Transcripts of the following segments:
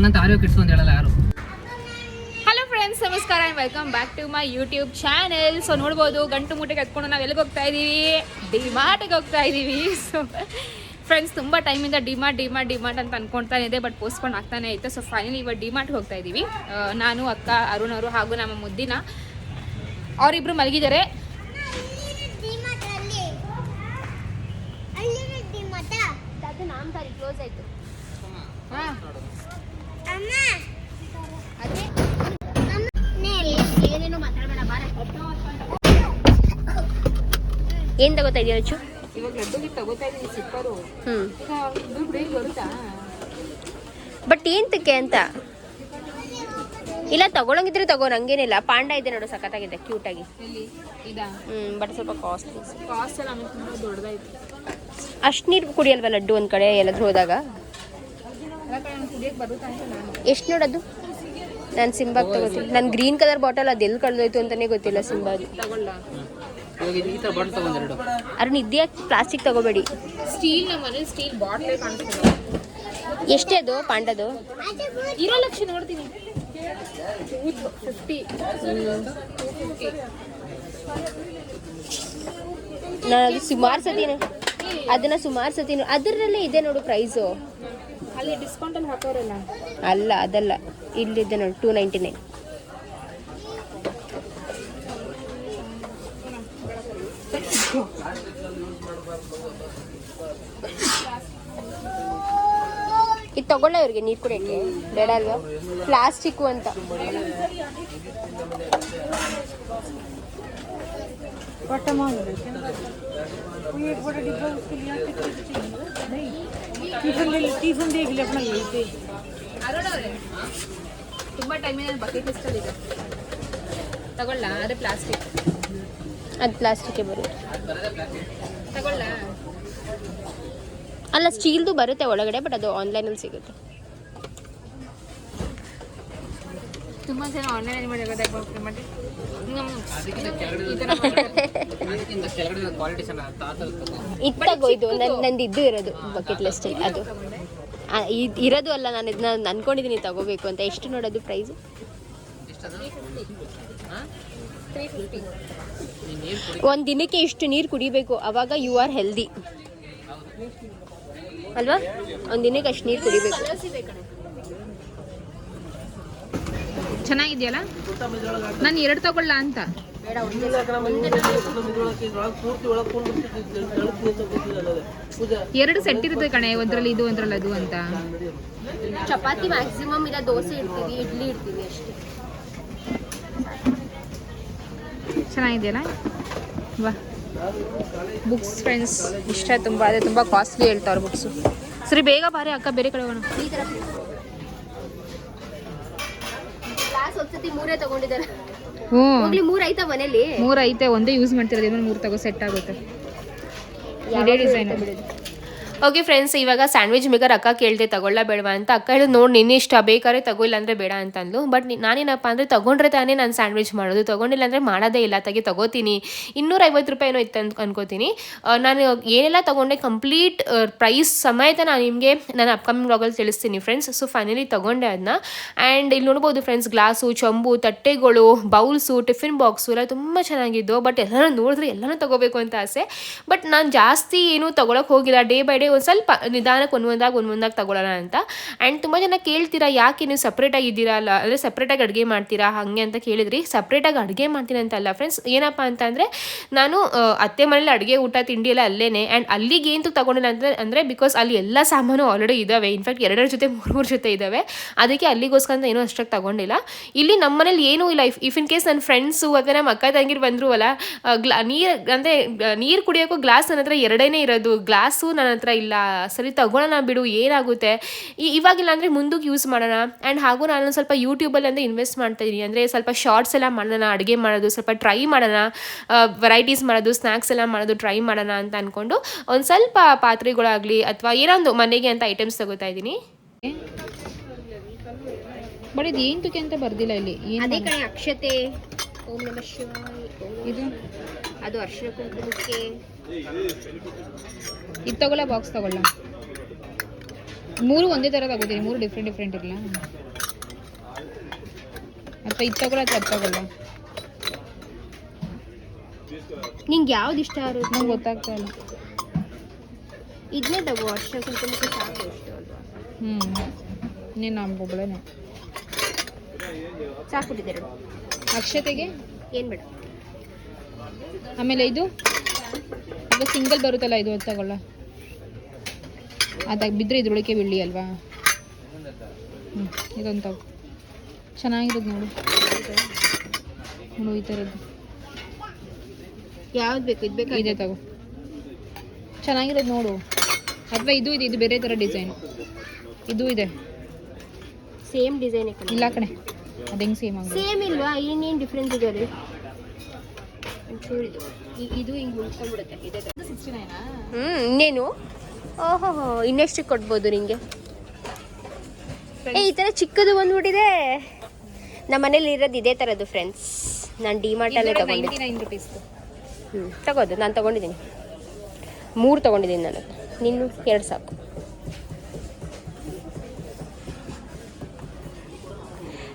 ಹಂಗಂತ ಆರ್ಯೋ ಅಂತ ಹೇಳಲ್ಲ ಯಾರು. ಹಲೋ ಫ್ರೆಂಡ್ಸ್ ನಮಸ್ಕಾರ welcome back to my YouTube channel so ನೋಡ್ಬೋದು ಗಂಟು ಮೂಟೆಗೆ ಹತ್ಕೊಂಡು ನಾವು ಎಲ್ಲಿಗೆ ಹೋಗ್ತಾ ಇದ್ದೀವಿ ಡಿಮಾರ್ಟ್ಗೆ ಹೋಗ್ತಾ ಇದ್ದೀವಿ ಸೊ ಫ್ರೆಂಡ್ಸ್ ತುಂಬ ಟೈಮಿಂದ ಡಿಮಾರ್ಟ್ ಡಿಮಾರ್ಟ್ ಡಿಮಾರ್ಟ್ ಅಂತ ಅನ್ಕೊಂತಾನೆ ಇದೆ ಬಟ್ ಪೋಸ್ಟ್ಪೋನ್ ಆಗ್ತಾನೆ ಇತ್ತು ಸೊ ಫೈನಲಿ ಇವಾಗ ಡಿಮಾರ್ಟ್ಗೆ ಹೋಗ್ತಾ ಇದ್ದೀವಿ ನಾನು ಅಕ್ಕ ಅರುಣ್ ಅವರು ಹಾಗೂ ನಮ್ಮ ಮುದ್ದಿನ ಅವರಿಬ್ರು ಮಲಗಿದ್ದಾರೆ. ಕ್ಲೋಸ್ ಆಯಿತು. ಹಾಂ ಅದೇ ಏನೇನು ಮಾತಾಡಬೇಡ ಬಾರ ಏನ್ ತಗೋತಾ ಇದೀಯ ರಚು ಇವಾಗ ಲಡ್ಡುಗೆ ತಗೋತಾ ಇದೀನಿ ಸಿಪ್ಪರು. ಹ್ಮ್. ಈಗ ದುಡ್ಡು ಹೇಗೆ ಬರುತ್ತಾ? ಬಟ್ ಏಂತಕ್ಕೆ ಅಂತ? ಇಲ್ಲ ತಗೊಳಂಗಿದ್ರೆ ತಗೋ ನಂಗೇನಿಲ್ಲ. ಪಾಂಡ ಇದೆ ನೋಡು ಸಖತ್ತಾಗಿದೆ ಕ್ಯೂಟ್ ಆಗಿ. ಹ್ಮ್ ಬಟ್ ಸ್ವಲ್ಪ ಕಾಸ್ಟ್ಲಿ ಕಾಸ್ಟ್ ಅಷ್ಟ್ ನೀರು ಕುಡಿಯಲ್ವಾ ಲಡ್ಡು ಒಂದ್ ಕಡೆ ಎಲ್ಲಾದ್ರೂ ಹೋದಾಗ ಎಲ್ಲ ಕಡೆ ನಂಗೆ ಕುಡಿಯೋಕೆ ಬರುತ್ತಾ ಅಂತ ನಾನು ಎಷ್ಟು ನೋಡೋದು? ನಾನು ಸಿಂಬಾಗ್ ತಗೋತೀನಿ. ನಾನು ಗ್ರೀನ್ ಕಲರ್ ಬಾಟಲ್ ಅದು ಎಲ್ಲಿ ಕಳೆದೋಯ್ತು ಅಂತಾನೆ ಗೊತ್ತಿಲ್ಲ ಸಿಂಬಾಗ್. ಅರುಣ್ ಇದ್ಯಾಕೆ ಪ್ಲಾಸ್ಟಿಕ್ ತಗೋಬೇಡಿ. ಸ್ಟೀಲ್ ನಮ್ಮ ಸ್ಟೀಲ್ ಬಾಟ್ಲೇ ಕಾಣಿಸ್ತದೆ ಎಷ್ಟೇ ಅದು? ಪಾಂಡದು? ಇರೋ ಲಕ್ಷ ನೋಡ್ತೀನಿ ನಾನು ಅದು ಸುಮಾರು ಸತಿ ಅದನ್ನ ಸುಮಾರು ಸತಿ ಅದರಲ್ಲೇ ಇದೆ ನೋಡು ಪ್ರೈಸು ಅಲ್ಲಿ ಡಿಸ್ಕೌಂಟಲ್ಲಿ ಹಾಕೋರಲ್ಲ? ಅಲ್ಲ, ಅದಲ್ಲ. ಇಲ್ಲಿದೆ ನೋಡಿ ಟೂ ನೈಂಟಿ ನೈನ್ ಇದು ತಗೊಳ್ಳ ಇವ್ರಿಗೆ, ನೀರು ಕುಡಿಯೋಕ್ಕೆ. ಬೇಡ ಅಲ್ವಾ? ಪ್ಲಾಸ್ಟಿಕ್ಕು ಅಂತ. ತುಂಬ ಟೈಮಿನ ಬಕೆಟ್ ಲಿಸ್ಟಲ್ಲಿ ಇದೆ. ತಗೊಳ್ಳ ಅದೇ ಪ್ಲಾಸ್ಟಿಕ್ ಅದು ಪ್ಲಾಸ್ಟಿಕ್ಕೇ ಬರುತ್ತೆ. ತಗೊಳ್ಳ. ಅಲ್ಲ ಸ್ಟೀಲ್ದು ಬರುತ್ತೆ ಒಳಗಡೆ ಬಟ್ ಅದು ಆನ್ಲೈನಲ್ಲಿ ಸಿಗುತ್ತೆ. ತುಂಬ ಜನ ಆನ್ಲೈನ್ ಮಾಡಿ. ಇದು ತಗೋ ಇದು ನನ್ ನಂದು ಇದು ಇರೋದು ಬಕೆಟ್ ಲಿಸ್ಟ್ ಅದು ಇದು ಇರೋದು ಅಲ್ಲ ನಾನು ಇದನ್ನ ಅನ್ಕೊಂಡಿದ್ದೀನಿ ತಗೋಬೇಕು ಅಂತ. ಎಷ್ಟು ನೋಡೋದು ಪ್ರೈಸ್ ಒಂದು ದಿನಕ್ಕೆ ಇಷ್ಟು ನೀರು ಕುಡಿಬೇಕು. ಅವಾಗ ಯು ಆರ್ ಹೆಲ್ದಿ ಅಲ್ವಾ? ಒಂದು ದಿನಕ್ಕೆ ಅಷ್ಟು ನೀರು ಕುಡಿಬೇಕು. ಚೆನ್ನಾಗಿದೆಯಲ್ಲ? ನಾನು ಎರಡು ತಗೊಳ್ಳ ಅಂತ. ಎರಡು ಸೆಟ್ ಇರುತ್ತೆ ಕಣೆ ಒಂದ್ರಲ್ಲಿ ಇದು ಒಂದ್ರಲ್ಲಿ ಅದು ಅಂತ. ಚಪಾತಿ ಮ್ಯಾಕ್ಸಿಮಮ್ ಇಲ್ಲ ದೋಸೆ ಇಡ್ತೀವಿ ಇಡ್ಲಿ ಇಡ್ತೀವಿ ಅಷ್ಟೇ. ಚೆನ್ನಾಗಿದೆಯಲ್ಲ? ವಾ. ಬುಕ್ಸ್ ಫ್ರೆಂಡ್ಸ್ ಇಷ್ಟ ತುಂಬ ಅದೇ ತುಂಬ ಕಾಸ್ಟ್ಲಿ ಹೇಳ್ತಾವ್ರೆ ಬುಕ್ಸು ಸರಿ ಬೇಗ ಬಾರಿ ಅಕ್ಕ ಬೇರೆ ಕಡೆ ಹೋಗೋಣ. ಈ ಥರ ಗ್ಲಾಸ್ ಒಂದ್ಸತಿ ಮೂರೇ ತಗೊಂಡಿದ್ದಾರೆ. ಹ್ಞೂ ಮೂರ್ ಐತೆ ಮನೇಲಿ. ಮೂರು ಐತೆ ಒಂದೇ ಯೂಸ್ ಮಾಡ್ತಿರೋದು ಇನ್ನೊಂದು ಮೂರು ತಗೋ ಸೆಟ್ ಆಗುತ್ತೆ. ಇದೇ ಡಿಸೈನ್ ಓಕೆ ಫ್ರೆಂಡ್ಸ್ ಇವಾಗ ಸ್ಯಾಂಡ್ವಿಚ್ ಮೇಕರ್ ಅಕ್ಕ ಕೇಳಿದೆ, ತಗೊಳ್ಳ ಬೇಡವಾ ಅಂತ. ಅಕ್ಕ ಹೇಳಿದ್, ನೋಡಿ, ನಿನ್ನ ಇಷ್ಟ, ಬೇಕಾದ್ರೆ ತಗೋ ಅಂದರೆ ಬೇಡ ಅಂತ ಬಟ್ ನಾನೇನಪ್ಪ ಅಂದರೆ, ತಗೊಂಡ್ರೆ ತಾನೇ ನಾನು ಸ್ಯಾಂಡ್ವಿಚ್ ಮಾಡೋದು. ತಗೊಂಡಿಲ್ಲ ಅಂದರೆ ಮಾಡೋದೇ ಇಲ್ಲ, ತೆಗೆ ತಗೋತೀನಿ. ಇನ್ನೂರ ಐವತ್ತು ರೂಪಾಯಿ ಏನೋ ಇತ್ತು ಅಂತ ಅನ್ಕೋತೀನಿ. ನಾನು ಏನೆಲ್ಲ ತಗೊಂಡೆ ಕಂಪ್ಲೀಟ್ ಪ್ರೈಸ್ ಸಮೇತ ನಾನು ನಿಮಗೆ ನಾನು ಅಪ್ಕಮಿಂಗ್ ಬ್ಲಾಗಲ್ಲಿ ತಿಳಿಸ್ತೀನಿ ಫ್ರೆಂಡ್ಸ್ ಸೊ ಫೈನಲಿ ತಗೊಂಡೆ ಅದನ್ನ ಆ್ಯಂಡ್ ಇಲ್ಲಿ ನೋಡ್ಬೋದು ಫ್ರೆಂಡ್ಸ್ ಗ್ಲಾಸು ಚಂಬು, ತಟ್ಟೆಗಳು ಬೌಲ್ಸು ಟಿಫಿನ್ ಬಾಕ್ಸು ಎಲ್ಲ ತುಂಬ ಚೆನ್ನಾಗಿದ್ದು ಬಟ್ ಎಲ್ಲರೂ ನೋಡಿದ್ರೆ ಎಲ್ಲನೂ ತಗೋಬೇಕು ಅಂತ ಆಸೆ. ಬಟ್ ನಾನು ಜಾಸ್ತಿ ಏನು ತೊಗೊಳಕ್ಕೆ ಹೋಗಿಲ್ಲ. ಡೇ ಬೈ ಡೇ ಒಂದು ಸ್ವಲ್ಪ ನಿಧಾನಕ್ಕೆ ಒಂದೊಂದಾಗಿ ಒಂದೊಂದಾಗಿ ತಗೊಳ್ಳೋಣ ಅಂತ. ಆ್ಯಂಡ್ ತುಂಬ ಜನ ಕೇಳ್ತೀರಾ, ಯಾಕೆ ನೀವು ಸಪ್ರೇಟಾಗಿ ಇದ್ದೀರಾ ಅಲ್ಲ? ಅಂದರೆ ಸಪ್ರೇಟಾಗಿ ಅಡುಗೆ ಮಾಡ್ತೀರಾ? ಹಾಗೆ ಅಂತ ಕೇಳಿದ್ರಿ. ಸಪ್ರೇಟಾಗಿ ಅಡುಗೆ ಮಾಡ್ತೀನಿ ಅಂತ ಅಲ್ಲ ಫ್ರೆಂಡ್ಸ್ ಏನಪ್ಪ ಅಂತಂದರೆ ನಾನು ಅತ್ತೆ ಮನೇಲಿ ಅಡುಗೆ, ಊಟ, ತಿಂಡಿ ಎಲ್ಲ ಅಲ್ಲೇ ಆ್ಯಂಡ್ ಅಲ್ಲಿಗೆ ಏನು ತಗೊಂಡಿಲ್ಲ ಅಂತ ಅಂದರೆ ಬಿಕಾಸ್ ಅಲ್ಲಿ ಎಲ್ಲ ಸಾಮಾನು ಆಲ್ರೆಡಿ ಇದ್ದಾವೆ. ಇನ್ಫ್ಯಾಕ್ಟ್ ಎರಡರ ಜೊತೆ, ಮೂರು ಮೂರು ಜೊತೆ ಇದ್ದಾವೆ. ಅದಕ್ಕೆ ಅಲ್ಲಿಗೋಸ್ಕರ ಅಂತ ಏನೂ ಅಷ್ಟಾಗಿ ತಗೊಂಡಿಲ್ಲ. ಇಲ್ಲಿ ನಮ್ಮ ಮನೇಲಿ ಏನೂ ಇಲ್ಲ. ಇಫ್ ಇನ್ ಕೇಸ್ ನನ್ನ ಫ್ರೆಂಡ್ಸು ಅಥವಾ ನಮ್ಮ ಅಕ್ಕ ತಂಗಿರು ಬಂದರು ಅಲ್ಲ ಗ್ಲಾ, ನೀರು, ಅಂದರೆ ನೀರು ಕುಡಿಯೋಕ್ಕೂ ಗ್ಲಾಸ್ ನನ್ನ ಹತ್ರ ಎರಡೇನೇ ಇರೋದು. ಗ್ಲಾಸು ನನ್ನ ಹತ್ರ ಇಲ್ಲ ಸರಿ ತಗೊಳ್ಳೋಣ ಬಿಡು ಏನಾಗುತ್ತೆ? ಈ- ಇವಾಗಿಲ್ಲ ಅಂದರೆ ಮುಂದಕ್ಕೆ ಯೂಸ್ ಮಾಡೋಣ. ಆ್ಯಂಡ್ ಹಾಗೂ ನಾನು ಸ್ವಲ್ಪ ಯೂಟ್ಯೂಬಲ್ಲಿ ಅಂದರೆ ಇನ್ವೆಸ್ಟ್ ಮಾಡ್ತಾ ಇದ್ದೀನಿ ಅಂದರೆ ಸ್ವಲ್ಪ ಶಾರ್ಟ್ಸ್ ಎಲ್ಲ ಮಾಡೋಣ ಅಡುಗೆ ಮಾಡೋದು ಸ್ವಲ್ಪ ಟ್ರೈ ಮಾಡೋಣ ವೆರೈಟೀಸ್ ಮಾಡೋದು ಸ್ನ್ಯಾಕ್ಸ್ ಎಲ್ಲ ಮಾಡೋದು ಟ್ರೈ ಮಾಡೋಣ ಅಂತ ಅಂದ್ಕೊಂಡು ಒಂದು ಸ್ವಲ್ಪ ಪಾತ್ರೆಗಳಾಗಲಿ ಅಥವಾ ಏನೊಂದು ಮನೆಗೆ ಅಂತ ಐಟಮ್ಸ್ ತಗೋತಾ ಇದ್ದೀನಿ ಬಟ್ ಇದು ಅಂತ ಬರ್ದಿಲ್ಲ ಇಲ್ಲಿ. ಅದೇ ಕಡೆ ಅಕ್ಷತೆ ಓಂ ನಮ ಶಿವಾಯ ಇದು? ಅದು ಅರ್ಶಿನ ಕುಂಕುಮಕ್ಕೆ ಇದು ತಗೊಳ್ಳ ಬಾಕ್ಸ್ ತಗೊಳ್ಳ. ಮೂರು ಒಂದೇ ಥರ ತಗೋತೀನಿ ಮೂರು ಡಿಫ್ರೆಂಟ್ ಡಿಫ್ರೆಂಟ್ ಇರಲ್ಲ ಅಥವಾ ಇದು ತಗೊಳ್ಳ ಅಥವಾ ಅದು ತಗೊಳ್ಳ? ನಿಂಗೆ ಯಾವ್ದು ಇಷ್ಟ ಆಗುತ್ತೆ ನಂಗೆ ಗೊತ್ತಾಗ್ತಾ ಇಲ್ಲ. ಇದನ್ನೇ ತಗೋ ಅರ್ಶಿನ ಕುಂಕುಮಕ್ಕೆ ಸಾಕು ಇಷ್ಟು ಹ್ಞೂ ನೀನು ನಂಬೊಬ್ಬಳೇನೆ ಸಾಕು ಬಿಟ್ಟಿದ್ದಾರೆ ಅಕ್ಷತೆಗೆ? ಏನು ಬೇಡ. ಆಮೇಲೆ ಇದು? ಈಗ ಸಿಂಗಲ್ ಬರುತ್ತಲ್ಲ ಇದು ಅದು ತಗೊಳ್ಳ. ಅದಾಗ ಬಿದ್ದರೆ ಇದ್ರೊಳಕ್ಕೆ ಬೆಳ್ಳಿ ಅಲ್ವಾ? ಹ್ಞೂ ಇದೊಂದು ತಗೋ. ಚೆನ್ನಾಗಿರೋದು ನೋಡು. ನೋಡು ಈ ಥರದ್ದು ಯಾವ್ದು ಬೇಕು? ಇದು ಬೇಕು? ಇದೆ ತಗೋ. ಚೆನ್ನಾಗಿರೋದು ನೋಡು. ಅಥವಾ ಇದು ಇದೆ ಇದು ಬೇರೆ ಥರ ಡಿಸೈನ್. ಇದು ಇದೆ. ಸೇಮ್ ಡಿಸೈನ್ ಇಲ್ಲ ಕಣೆ ಅದು ಹೆಂಗೆ ಸೇಮ್ ಆಗ ಸೇಮ್ ಇಲ್ವಾ? ಇನ್ನೇನು ಡಿಫ್ರೆನ್ಸ್ ಇದೆ ರೀ ಇದು ಇ- ಇದು ಹಿಂಗೆ ಉಳ್ಕೊಂಡ್ಬಿಡುತ್ತೆ. ಇದೇ ಥರ ಹ್ಞೂ ಇನ್ನೇನು? ಓಹೋ ಇನ್ನೆಷ್ಟು ಕೊಡ್ಬೋದು ನಿಂಗೆ? ಏ ಈ ಥರ ಚಿಕ್ಕದು ಬಂದ್ಬಿಟ್ಟಿದೆ. ನಮ್ಮ ಮನೇಲಿ ಇರೋದು ಇದೇ ಥರದ್ದು ಫ್ರೆಂಡ್ಸ್ ನಾನು ಡಿಮಾರ್ಟಲ್ಲೇ ತಗೊಂಡಿದ್ದೆ. ನೈನ್ ರುಪೀಸ್ ಹ್ಞೂ ತಗೋದು ನಾನು ತಗೊಂಡಿದ್ದೀನಿ. ಮೂರು ತಗೊಂಡಿದ್ದೀನಿ ನಾನು ನಿನ್ನು ಎರಡು ಸಾಕು.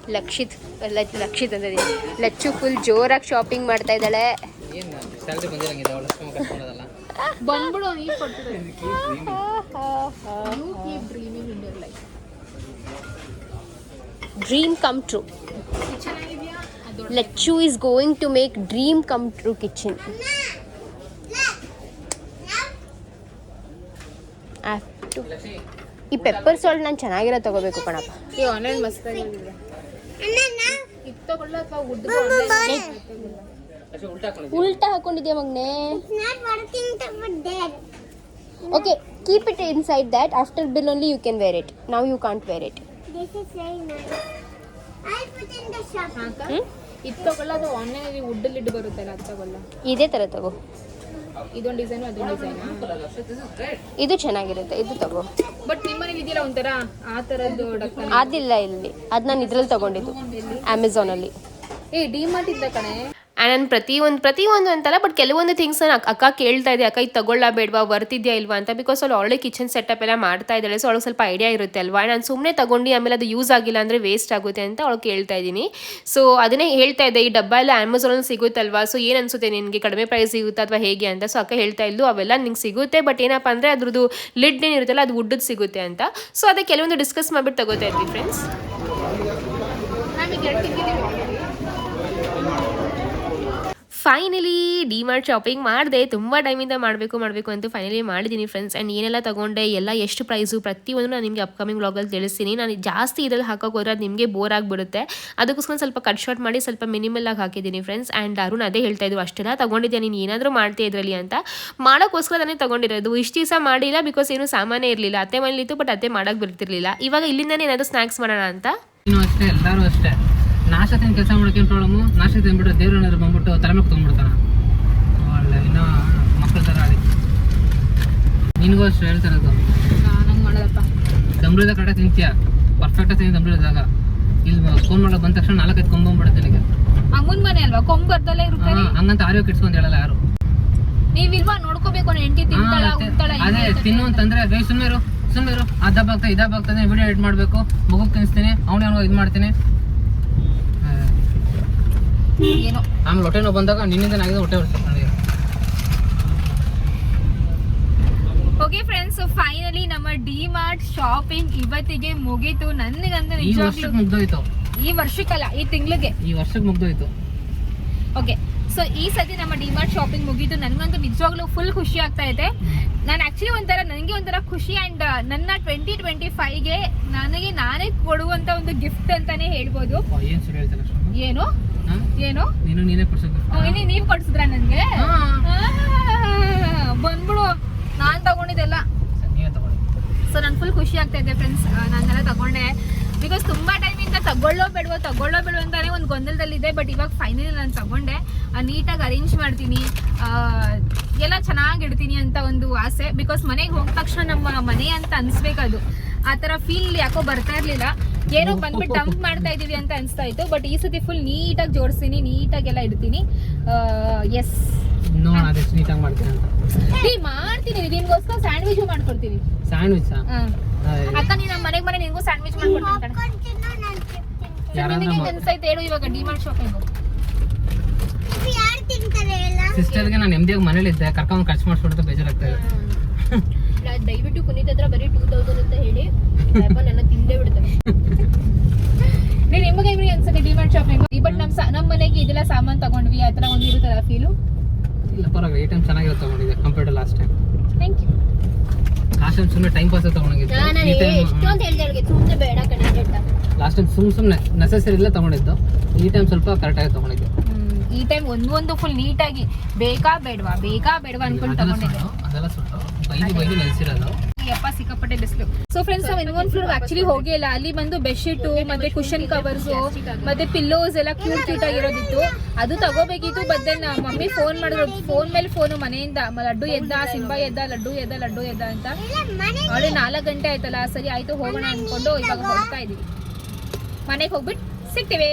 ಲಕ್ಷಿತ್ ಲಕ್ಷಿತ್ ಅಂದಿದ್ದೀನಿ ಲಚ್ಚು ಫುಲ್ ಜೋರಾಗಿ ಶಾಪಿಂಗ್ ಮಾಡ್ತಾ ಇದ್ದಾಳೆ. ಸ್ಯಾಲ್ರಿ ಬಂದಿರಂಗಿದೆ ಅವಳು ಅಷ್ಟು ಕಟ್ಕೊಳ್ಳೋದಲ್ಲ ಬಂದ್ಬಿಡು ನೀ ಕೊಡ್ತಿದ್ದೆ dream come true Lacchu is going to make dream come true kitchen ಈ ಪೆಪ್ಪರ್ ಸಾಲ್ಟ್ ನಾನು ಚೆನ್ನಾಗಿರೋ ತಗೋಬೇಕು ಕಣಪ್ಪ. ಈ ಆನ್ಲೈನ್ ಮಸ್ತ್ ಆಗಿದೆ ಇದು ತಗೊಳ್ಳ ಅಥವಾ ಉಲ್ಟಾ ಹಾಕೊಂಡಿದ್ಯಾ ಮಗ್ನೆ? Okay keep it inside that after bill only you can wear it ನಾವು ಯು ಕಾಂಟ್ ವೇರ್ ಇಟ್ ಇದು ತಗೊಳ್ಳ ಅದು ಆನ್ಲೈನಲ್ಲಿ ಉಡ್ ಲಿಡ್ ಬರುತ್ತಲ್ಲ ಅದು ತಗೊಳ್ಳ? ಇದೇ ಥರ ತಗೋ. ಇದೊಂದು ಡಿಸೈನ್ ಅದೊಂದು ಡಿಸೈನ್ ಇದು ಚೆನ್ನಾಗಿರುತ್ತೆ ಇದು ತಗೋ. ಬಟ್ ನಿಮ್ಮನೇಲಿ ಇದೆಯಲ್ಲ ಒಂಥರ ಆ ಥರದ್ದು ಅದಿಲ್ಲ ಇಲ್ಲಿ. ಅದು ನಾನು ಇದ್ರಲ್ಲಿ ತಗೊಂಡಿದ್ದು ಅಮೆಝಾನಲ್ಲಿ ಏ ಡಿ ಮಾರ್ಟ್ ಇದ್ದ ಕಣೆ. ನಾನು ಪ್ರತಿಯೊಂದು ಪ್ರತಿಯೊಂದು ಅಂತಲ್ಲ ಬಟ್ ಕೆಲವೊಂದು ಥಿಂಗ್ಸ್ ನಾನು ಅಕ್ಕ ಕೇಳ್ತಾ ಇದೆ ಅಕ್ಕ, ಇದು ತಗೊಳ್ಳ ಬೇಡವಾ ಬರ್ತಿದ್ಯಾ ಇಲ್ವಾ? ಅಂತ ಬಿಕಾಸ್ ಅವ್ಳು ಆಲ್ರೆಡಿ ಕಿಚನ್ ಸೆಟಪ್ ಎಲ್ಲ ಮಾಡ್ತಾ ಇದ್ದಾಳೆ ಸೊ ಅವಳಿಗೆ ಸ್ವಲ್ಪ ಐಡಿಯಾ ಇರುತ್ತೆ ಅಲ್ವಾ? ನಾನು ಸುಮ್ಮನೆ ತಗೊಂಡು, ಆಮೇಲೆ ಅದು ಯೂಸ್ ಆಗಿಲ್ಲ ಅಂದರೆ ವೇಸ್ಟ್ ಆಗುತ್ತೆ ಅಂತ ಅವಳು ಕೇಳ್ತಾ ಇದ್ದೀನಿ. ಸೊ ಅದನ್ನೇ ಹೇಳ್ತಾ ಇದ್ದೆ, ಈ ಡಬ್ಬ ಎಲ್ಲ ಅಮೆಝಾನಲ್ಲಿ ಸಿಗುತ್ತಲ್ವಾ? ಸೊ ಏನು ಅನ್ಸುತ್ತೆ? ನಿನಗೆ ಕಡಿಮೆ ಪ್ರೈಸ್ ಸಿಗುತ್ತಾ ಅಥವಾ ಹೇಗೆ? ಅಂತ. ಸೊ ಅಕ್ಕ ಹೇಳ್ತಾ ಇದ್ದು ಅವೆಲ್ಲ ನಿಂಗೆ ಸಿಗುತ್ತೆ ಬಟ್ ಏನಪ್ಪ ಅಂದರೆ ಅದ್ರದ್ದು ಲಿಡ್ ಏನಿರುತ್ತಲ್ಲ ಅದು ಉಡ್ಡದ್ದು ಸಿಗುತ್ತೆ ಅಂತ. ಸೊ ಅದಕ್ಕೆ ಕೆಲವೊಂದು ಡಿಸ್ಕಸ್ ಮಾಡಿಬಿಟ್ಟು ತಗೋತಾ ಇದ್ವಿ ಫ್ರೆಂಡ್ಸ್ ನಮಗೆ ಎರಡು ತಿಂಗಳಿದ್ದೀವಿ ಫೈನಲಿ ಡಿಮಾರ್ಟ್ ಶಾಪಿಂಗ್ ಮಾಡಿದೆ, ತುಂಬ ಟೈಮಿಂದ ಮಾಡಬೇಕು ಮಾಡಬೇಕು ಅಂತ ಫೈನಲಿ ಮಾಡಿದ್ದೀನಿ ಫ್ರೆಂಡ್ಸ್ ಆ್ಯಂಡ್ ಏನೆಲ್ಲ ತೊಗೊಂಡೆ, ಎಲ್ಲ ಎಷ್ಟು ಪ್ರೈಸು ಪ್ರತಿಯೊಂದು ನಾನು ನಿಮಗೆ ಅಪ್ಕಮಿಂಗ್ ವ್ಲಾಗಲ್ಲಿ ತಿಳಿಸ್ತೀನಿ. ನಾನು ಜಾಸ್ತಿ ಇದ್ರಲ್ಲಿ ಹಾಕೋಕೆ ಹೋದ್ರೆ ಅದು ನಿಮಗೆ ಬೋರ್ ಆಗಿಬಿಡುತ್ತೆ. ಅದಕ್ಕೋಸ್ಕರ ಸ್ವಲ್ಪ ಕಟ್ ಶಾರ್ಟ್ ಮಾಡಿ ಸ್ವಲ್ಪ ಮಿನಿಮಲ್ ಆಗಿ ಹಾಕಿದ್ದೀನಿ ಫ್ರೆಂಡ್ಸ್ ಆ್ಯಂಡ್ ಅರುಣ್ ಅದೇ ಹೇಳ್ತಾ ಇದ್ರು, ಅಷ್ಟೆಲ್ಲ ತೊಗೊಂಡಿದ್ದೆ ನೀನು ಏನಾದರೂ ಮಾಡ್ತೀಯ ಇದರಲ್ಲಿ ಅಂತ. ಮಾಡೋಕ್ಕೋಸ್ಕರ ತಾನೇ ತೊಗೊಂಡಿರೋದು. ಇಷ್ಟು ದಿವಸ ಮಾಡಿಲ್ಲ ಬಿಕಾಸ್ ಏನು ಸಾಮಾನೇ ಇರಲಿಲ್ಲ. ಅತ್ತೆ ಮನೇಲಿತ್ತು ಬಟ್ ಅತ್ತೆ ಮಾಡೋಕ್ಕೆ ಬರ್ತಿರ್ಲಿಲ್ಲ ಇವಾಗ ಇಲ್ಲಿಂದನೇ ಏನಾದರೂ ಸ್ನ್ಯಾಕ್ಸ್ ಮಾಡೋಣ ಅಂತ? ನೀನು ಅಷ್ಟೇ, ಎಲ್ಲರೂ ಅಷ್ಟೇ. ನಾಶ ತಿನ್ ಕೆಲಸ ಮಾಡೋಕೆ ಏನು ಪ್ರಾಬ್ಲಮ್ಮು ನಾಶ ತಿಂದ್ಬಿಟ್ಟು ದೇವ್ರ ಏನಾದ್ರು ಬಂದ್ಬಿಟ್ಟು ತಲೆ ಮೇಲೆ ತೊಗೊಂಡ್ಬಿಡ್ತಾನ ಒಳ್ಳೆ ಇನ್ನೂ ಮಕ್ಕಳ ಥರ ಆಗಿ ನಿನಗೂ ಅಷ್ಟು ಹೇಳ್ತಿರೋದು ಅದು ಕಡೆ ತಿಂತೀಯ ಪರ್ಫೆಕ್ಟಾಗಿ ತಿಂದು ದಮ್ರಿದಾಗ ಇಲ್ಲಿ ಫೋನ್ ಮಾಡೋ ಬಂದ ತಕ್ಷಣ ನಾಲ್ಕೈದು ಕೊಂಬಂಬಿಡುತ್ತೆ ನಿನಗೆ. ಅಮ್ಮನ ಮನೆ ಅಲ್ವಾ? ಕೊಂಬ್ ಬರ್ದಲ್ಲೇ ಇರುತ್ತೆ ಹಂಗಂತ ಆರೋಗ್ಯ ಕೆಡ್ಸ್ಕೊಂಡು ಹೇಳಲ್ಲ ಯಾರು. ನೀವಿಲ್ವಾ? ನೋಡ್ಕೋಬೇಕು ಹೆಂಡತಿ ತಿಂತಾಳ ಅದೇ ತಿನ್ನು ಅಂತಂದ್ರೆ ಬೇ ಸುಮ್ಮನೆ ಸುಮ್ಮನೆ ಆ ದಬ್ಬ ಇದಾಗ್ತದೆ ವಿಡಿಯೋ ಎಡಿಟ್ ಮಾಡಬೇಕು ಮಗು ತಿನ್ನಿಸ್ತೀನಿ ಅವನೇ ಅವನಿಗೆ ಇದು ಮಾಡ್ತೀನಿ. ಏನೋ. ಆಮೇಲೆ ಹೊಟ್ಟೆ ನೋವು ಬಂದಾಗ ನಿನ್ನಿಂದ ನಾಗಿದ್ರೆ ಹೊಟ್ಟೆ ನನಗೆ ಓಕೆ ಫ್ರೆಂಡ್ಸ್ ಫೈನಲಿ ನಮ್ಮ ಡಿ ಮಾರ್ಟ್ ಶಾಪಿಂಗ್ ಇವತ್ತಿಗೆ ಮುಗೀತು. ನನಗಂತೂ ಈ ನಿಜವಾಗ್ಲೂ ವರ್ಷಕ್ಕೆ ಮುಗ್ದೋಯ್ತು. ಈ ವರ್ಷಕ್ಕಲ್ಲ ಈ ತಿಂಗಳಿಗೆ. ಈ ವರ್ಷಕ್ಕೆ ಮುಗ್ದೋಯ್ತು. ಓಕೆ ಸೊ ಈ ಸತಿ ನಮ್ಮ ಡಿಮಾರ್ಟ್ ಶಾಪಿಂಗ್ ಮುಗೀತು. ನನಗಂತೂ ನಿಜವಾಗ್ಲೂ ಫುಲ್ ಖುಷಿ ಆಗ್ತಾ ಇದೆ. ನಾನು ಆಕ್ಚುಲಿ ಒಂಥರ ನನಗೆ ಒಂಥರ ಖುಷಿ ಅಂಡ್ ನನ್ನ ಟ್ವೆಂಟಿ ಟ್ವೆಂಟಿ ಫೈವ್ಗೆ ನನಗೆ ನಾನೇ ಕೊಡುವಂತ ಒಂದು ಗಿಫ್ಟ್ ಅಂತಾನೆ ಹೇಳ್ಬೋದು. ಏನ್? ಏನು? ನೀನು ನೀನೇ ಕೊಡ್ಸೋದು. ಓ, ಇನ್ನೇ ನೀವ್ ಕೊಡ್ಸಿದ್ರ ನನ್ಗೆ? ಬಂದ್ಬಿಡು. ನಾನ್ ತಗೊಂಡಿದ್ದೆಲ್ಲ. ಸೊ ನಾನು ಫುಲ್ ಖುಷಿ ಆಗ್ತಾ ಇದೆ ಫ್ರೆಂಡ್ಸ್ ನಾನೆಲ್ಲ ತಗೊಂಡೆ. ಬಿಕಾಸ್ ತುಂಬಾ ಟೈಮಿಂದ ತಗೊಳ್ಳೋ ಬೇಡವೋ ತಗೊಳ್ಳೋ ಬೇಡವೋ ಅಂತಾನೆ ಒಂದು ಗೊಂದಲದಲ್ಲಿದೆ ಬಟ್ ಇವಾಗ ಫೈನಲಿ ನಾನು ತಗೊಂಡೆ. ನೀಟಾಗಿ ಅರೇಂಜ್ ಮಾಡ್ತೀನಿ. ಎಲ್ಲ ಚೆನ್ನಾಗಿ ಇಡ್ತೀನಿ ಅಂತ ಒಂದು ಆಸೆ. ಬಿಕಾಸ್ ಮನೆಗೆ ಹೋದ ತಕ್ಷಣ ನಮ್ಮ ಮನೆ ಅಂತ ಅನ್ಸ್ಬೇಕದು ಆ ಥರ ಫೀಲ್ ಯಾಕೋ ಬರ್ತಾ ಇರಲಿಲ್ಲ. ಏನೋ ಬಂದ್ಬಿಟ್ಟು ಡಂಪ್ ಮಾಡ್ತಾ ಇದೀವಿ ಅಂತ ಅನ್ಸ್ತಾ ಇತ್ತು ಬಟ್ ಈ ಸತಿ ಫುಲ್ ನೀಟಾಗಿ ಜೋಡಿಸ್ತೀನಿ ನೀಟಾಗಿ ಎಲ್ಲ ಇಡ್ತೀನಿ ಎಸ್ ನೋಡ ಅದೆಷ್ಟು ನೀಟಾಗಿ ಮಾಡ್ತೀನಿ ಅಂತ. ಮಾಡ್ತೀನಿ ನಿನ್ಗೋಸ್ಕರ ಸ್ಯಾಂಡ್ವಿಚ್ ಮಾಡ್ಕೊಡ್ತೀನಿ ಸ್ಯಾಂಡ್ವಿಚ್ ಹಾ. ಅಕ್ಕ ನೀನು ನಮ್ಮ ಮನೆಗೆ ಮನೆ ನಿನ್ಗೂ ಸ್ಯಾಂಡ್ವಿಚ್ ಮಾಡ್ಕೊಡ್ತೀನಿ ಅನ್ಸೈತೆ ಹೇಳು ಇವಾಗ ಡಿಮಾರ್ಟ್ ಶಾಪಿಂಗ್ ಸಿಸ್ಟರ್ಗೆ ನಾನು ನೆಮ್ಮದಿಯಾಗಿ ಮನೇಲಿ ಇದ್ದೆ ಕರ್ಕೊಂಡು ಖರ್ಚು ಮಾಡಿಸ್ಬಿಡ್ತು ಬೇಜಾರಾಗ್ತಾ ಇದೆ. ದಯವಿಟ್ಟು ಪುನೀತ್ ಹತ್ರ ಬರೀ ಟೂ ತೌಸಂಡ್ ಅಂತ ಹೇಳಿ. ನನ್ನ ತಿಂದೇ ಬಿಡ್ತಾರೆ ನಿಮಗೆ ಇವ್ರಿಗೆ ಅನ್ಸುತ್ತೆ ಡಿಮಾರ್ಟ್ ಶಾಪಿಂಗ್ ಬಟ್ ನಮ್ಮ ನಮ್ಮ ಮನೆಗೆ ಇದೆಲ್ಲ ಸಾಮಾನ್ ತಗೊಂಡ್ವಿ ಆ ತರ ಒಂದು ಇರುತ್ತಲ್ಲ ಫೀಲು ಇಲ್ಲ ಪರವಾಗಿಲ್ಲ ಐಟಮ್ ಟೈಮ್ ಚೆನ್ನಾಗಿರೋ ತಗೊಂಡಿದ್ದೆ compared last time thank you last time ಸುಮ್ಮನೆ ಟೈಮ್ ಪಾಸ್ ತಗೊಂಡಿದ್ದೆ ನಾನು ಈ ಎಷ್ಟು ಅಂತ ಹೇಳ್ದೆ ಸುಮ್ಮನೆ ಬೇಡ ಕಣೆ ಲಾಸ್ಟ್ ಟೈಮ್ ಸುಮ್ ಸುಮ್ಮನೆ ನೆಸೆಸರಿ ಇಲ್ಲ ತಗೊಂಡಿದ್ದು. ಈ ಟೈಮ್ ಸ್ವಲ್ಪ ಕರೆಕ್ಟಾಗಿ ತಗೊಂಡಿದ್ದು. ಈ ಟೈಮ್ ಒಂದೊಂದು ಫುಲ್ ನೀಟಾಗಿ ಬೇಕಾ ಬೇಡವಾ? ಬೇಕಾ ಬೇಡವಾ ಅನ್ಕೊಂಡು ಅದೆಲ್ಲ ತಗೊಂಡಿದ್ದೆ. ಯಪ್ಪ ಸಿಕ್ಕಾಪಟ್ಟೆ ಬಿಸಿಲು. ಸೊ ಫ್ರೆಂಡ್ಸ್ ನಾವು ಇನ್ನೊಂದು ಫ್ಲೋರ್ ಆಕ್ಚುಲಿ ಹೋಗೇ ಇಲ್ಲ. ಅಲ್ಲಿ ಬಂದು ಬೆಡ್ಶೀಟು ಮತ್ತೆ ಕುಶನ್ ಕವರ್ಸ್ ಮತ್ತೆ ಪಿಲ್ಲೋಸ್ ಎಲ್ಲ ಕ್ಯೂಟ್ ಕ್ಯೂಟ್ ಆಗಿರೋದಿತ್ತು. ಅದು ತಗೋಬೇಕಿತ್ತು ಬಟ್ ದೆನ್ ಮಮ್ಮಿ ಫೋನ್ ಮಾಡಿದ್ರು. ಫೋನ್ ಮೇಲೆ ಫೋನು ಮನೆಯಿಂದ ಲಡ್ಡು ಎದ್ದ ಸಿಂಬಾ ಎದ್ದ ಲಡ್ಡು ಎದ್ದ ಲಡ್ಡು ಎದ್ದ ಅಂತ. ಅವಳು ನಾಲ್ಕು ಗಂಟೆ ಆಯ್ತಲ್ಲ ಸರಿ ಆಯ್ತು ಹೋಗೋಣ ಅನ್ಕೊಂಡು ಇವಾಗ ಹೋಗ್ತಾ ಇದೀವಿ. ಮನೆಗೆ ಹೋಗ್ಬಿಟ್ಟು ಸಿಗ್ತೀವಿ.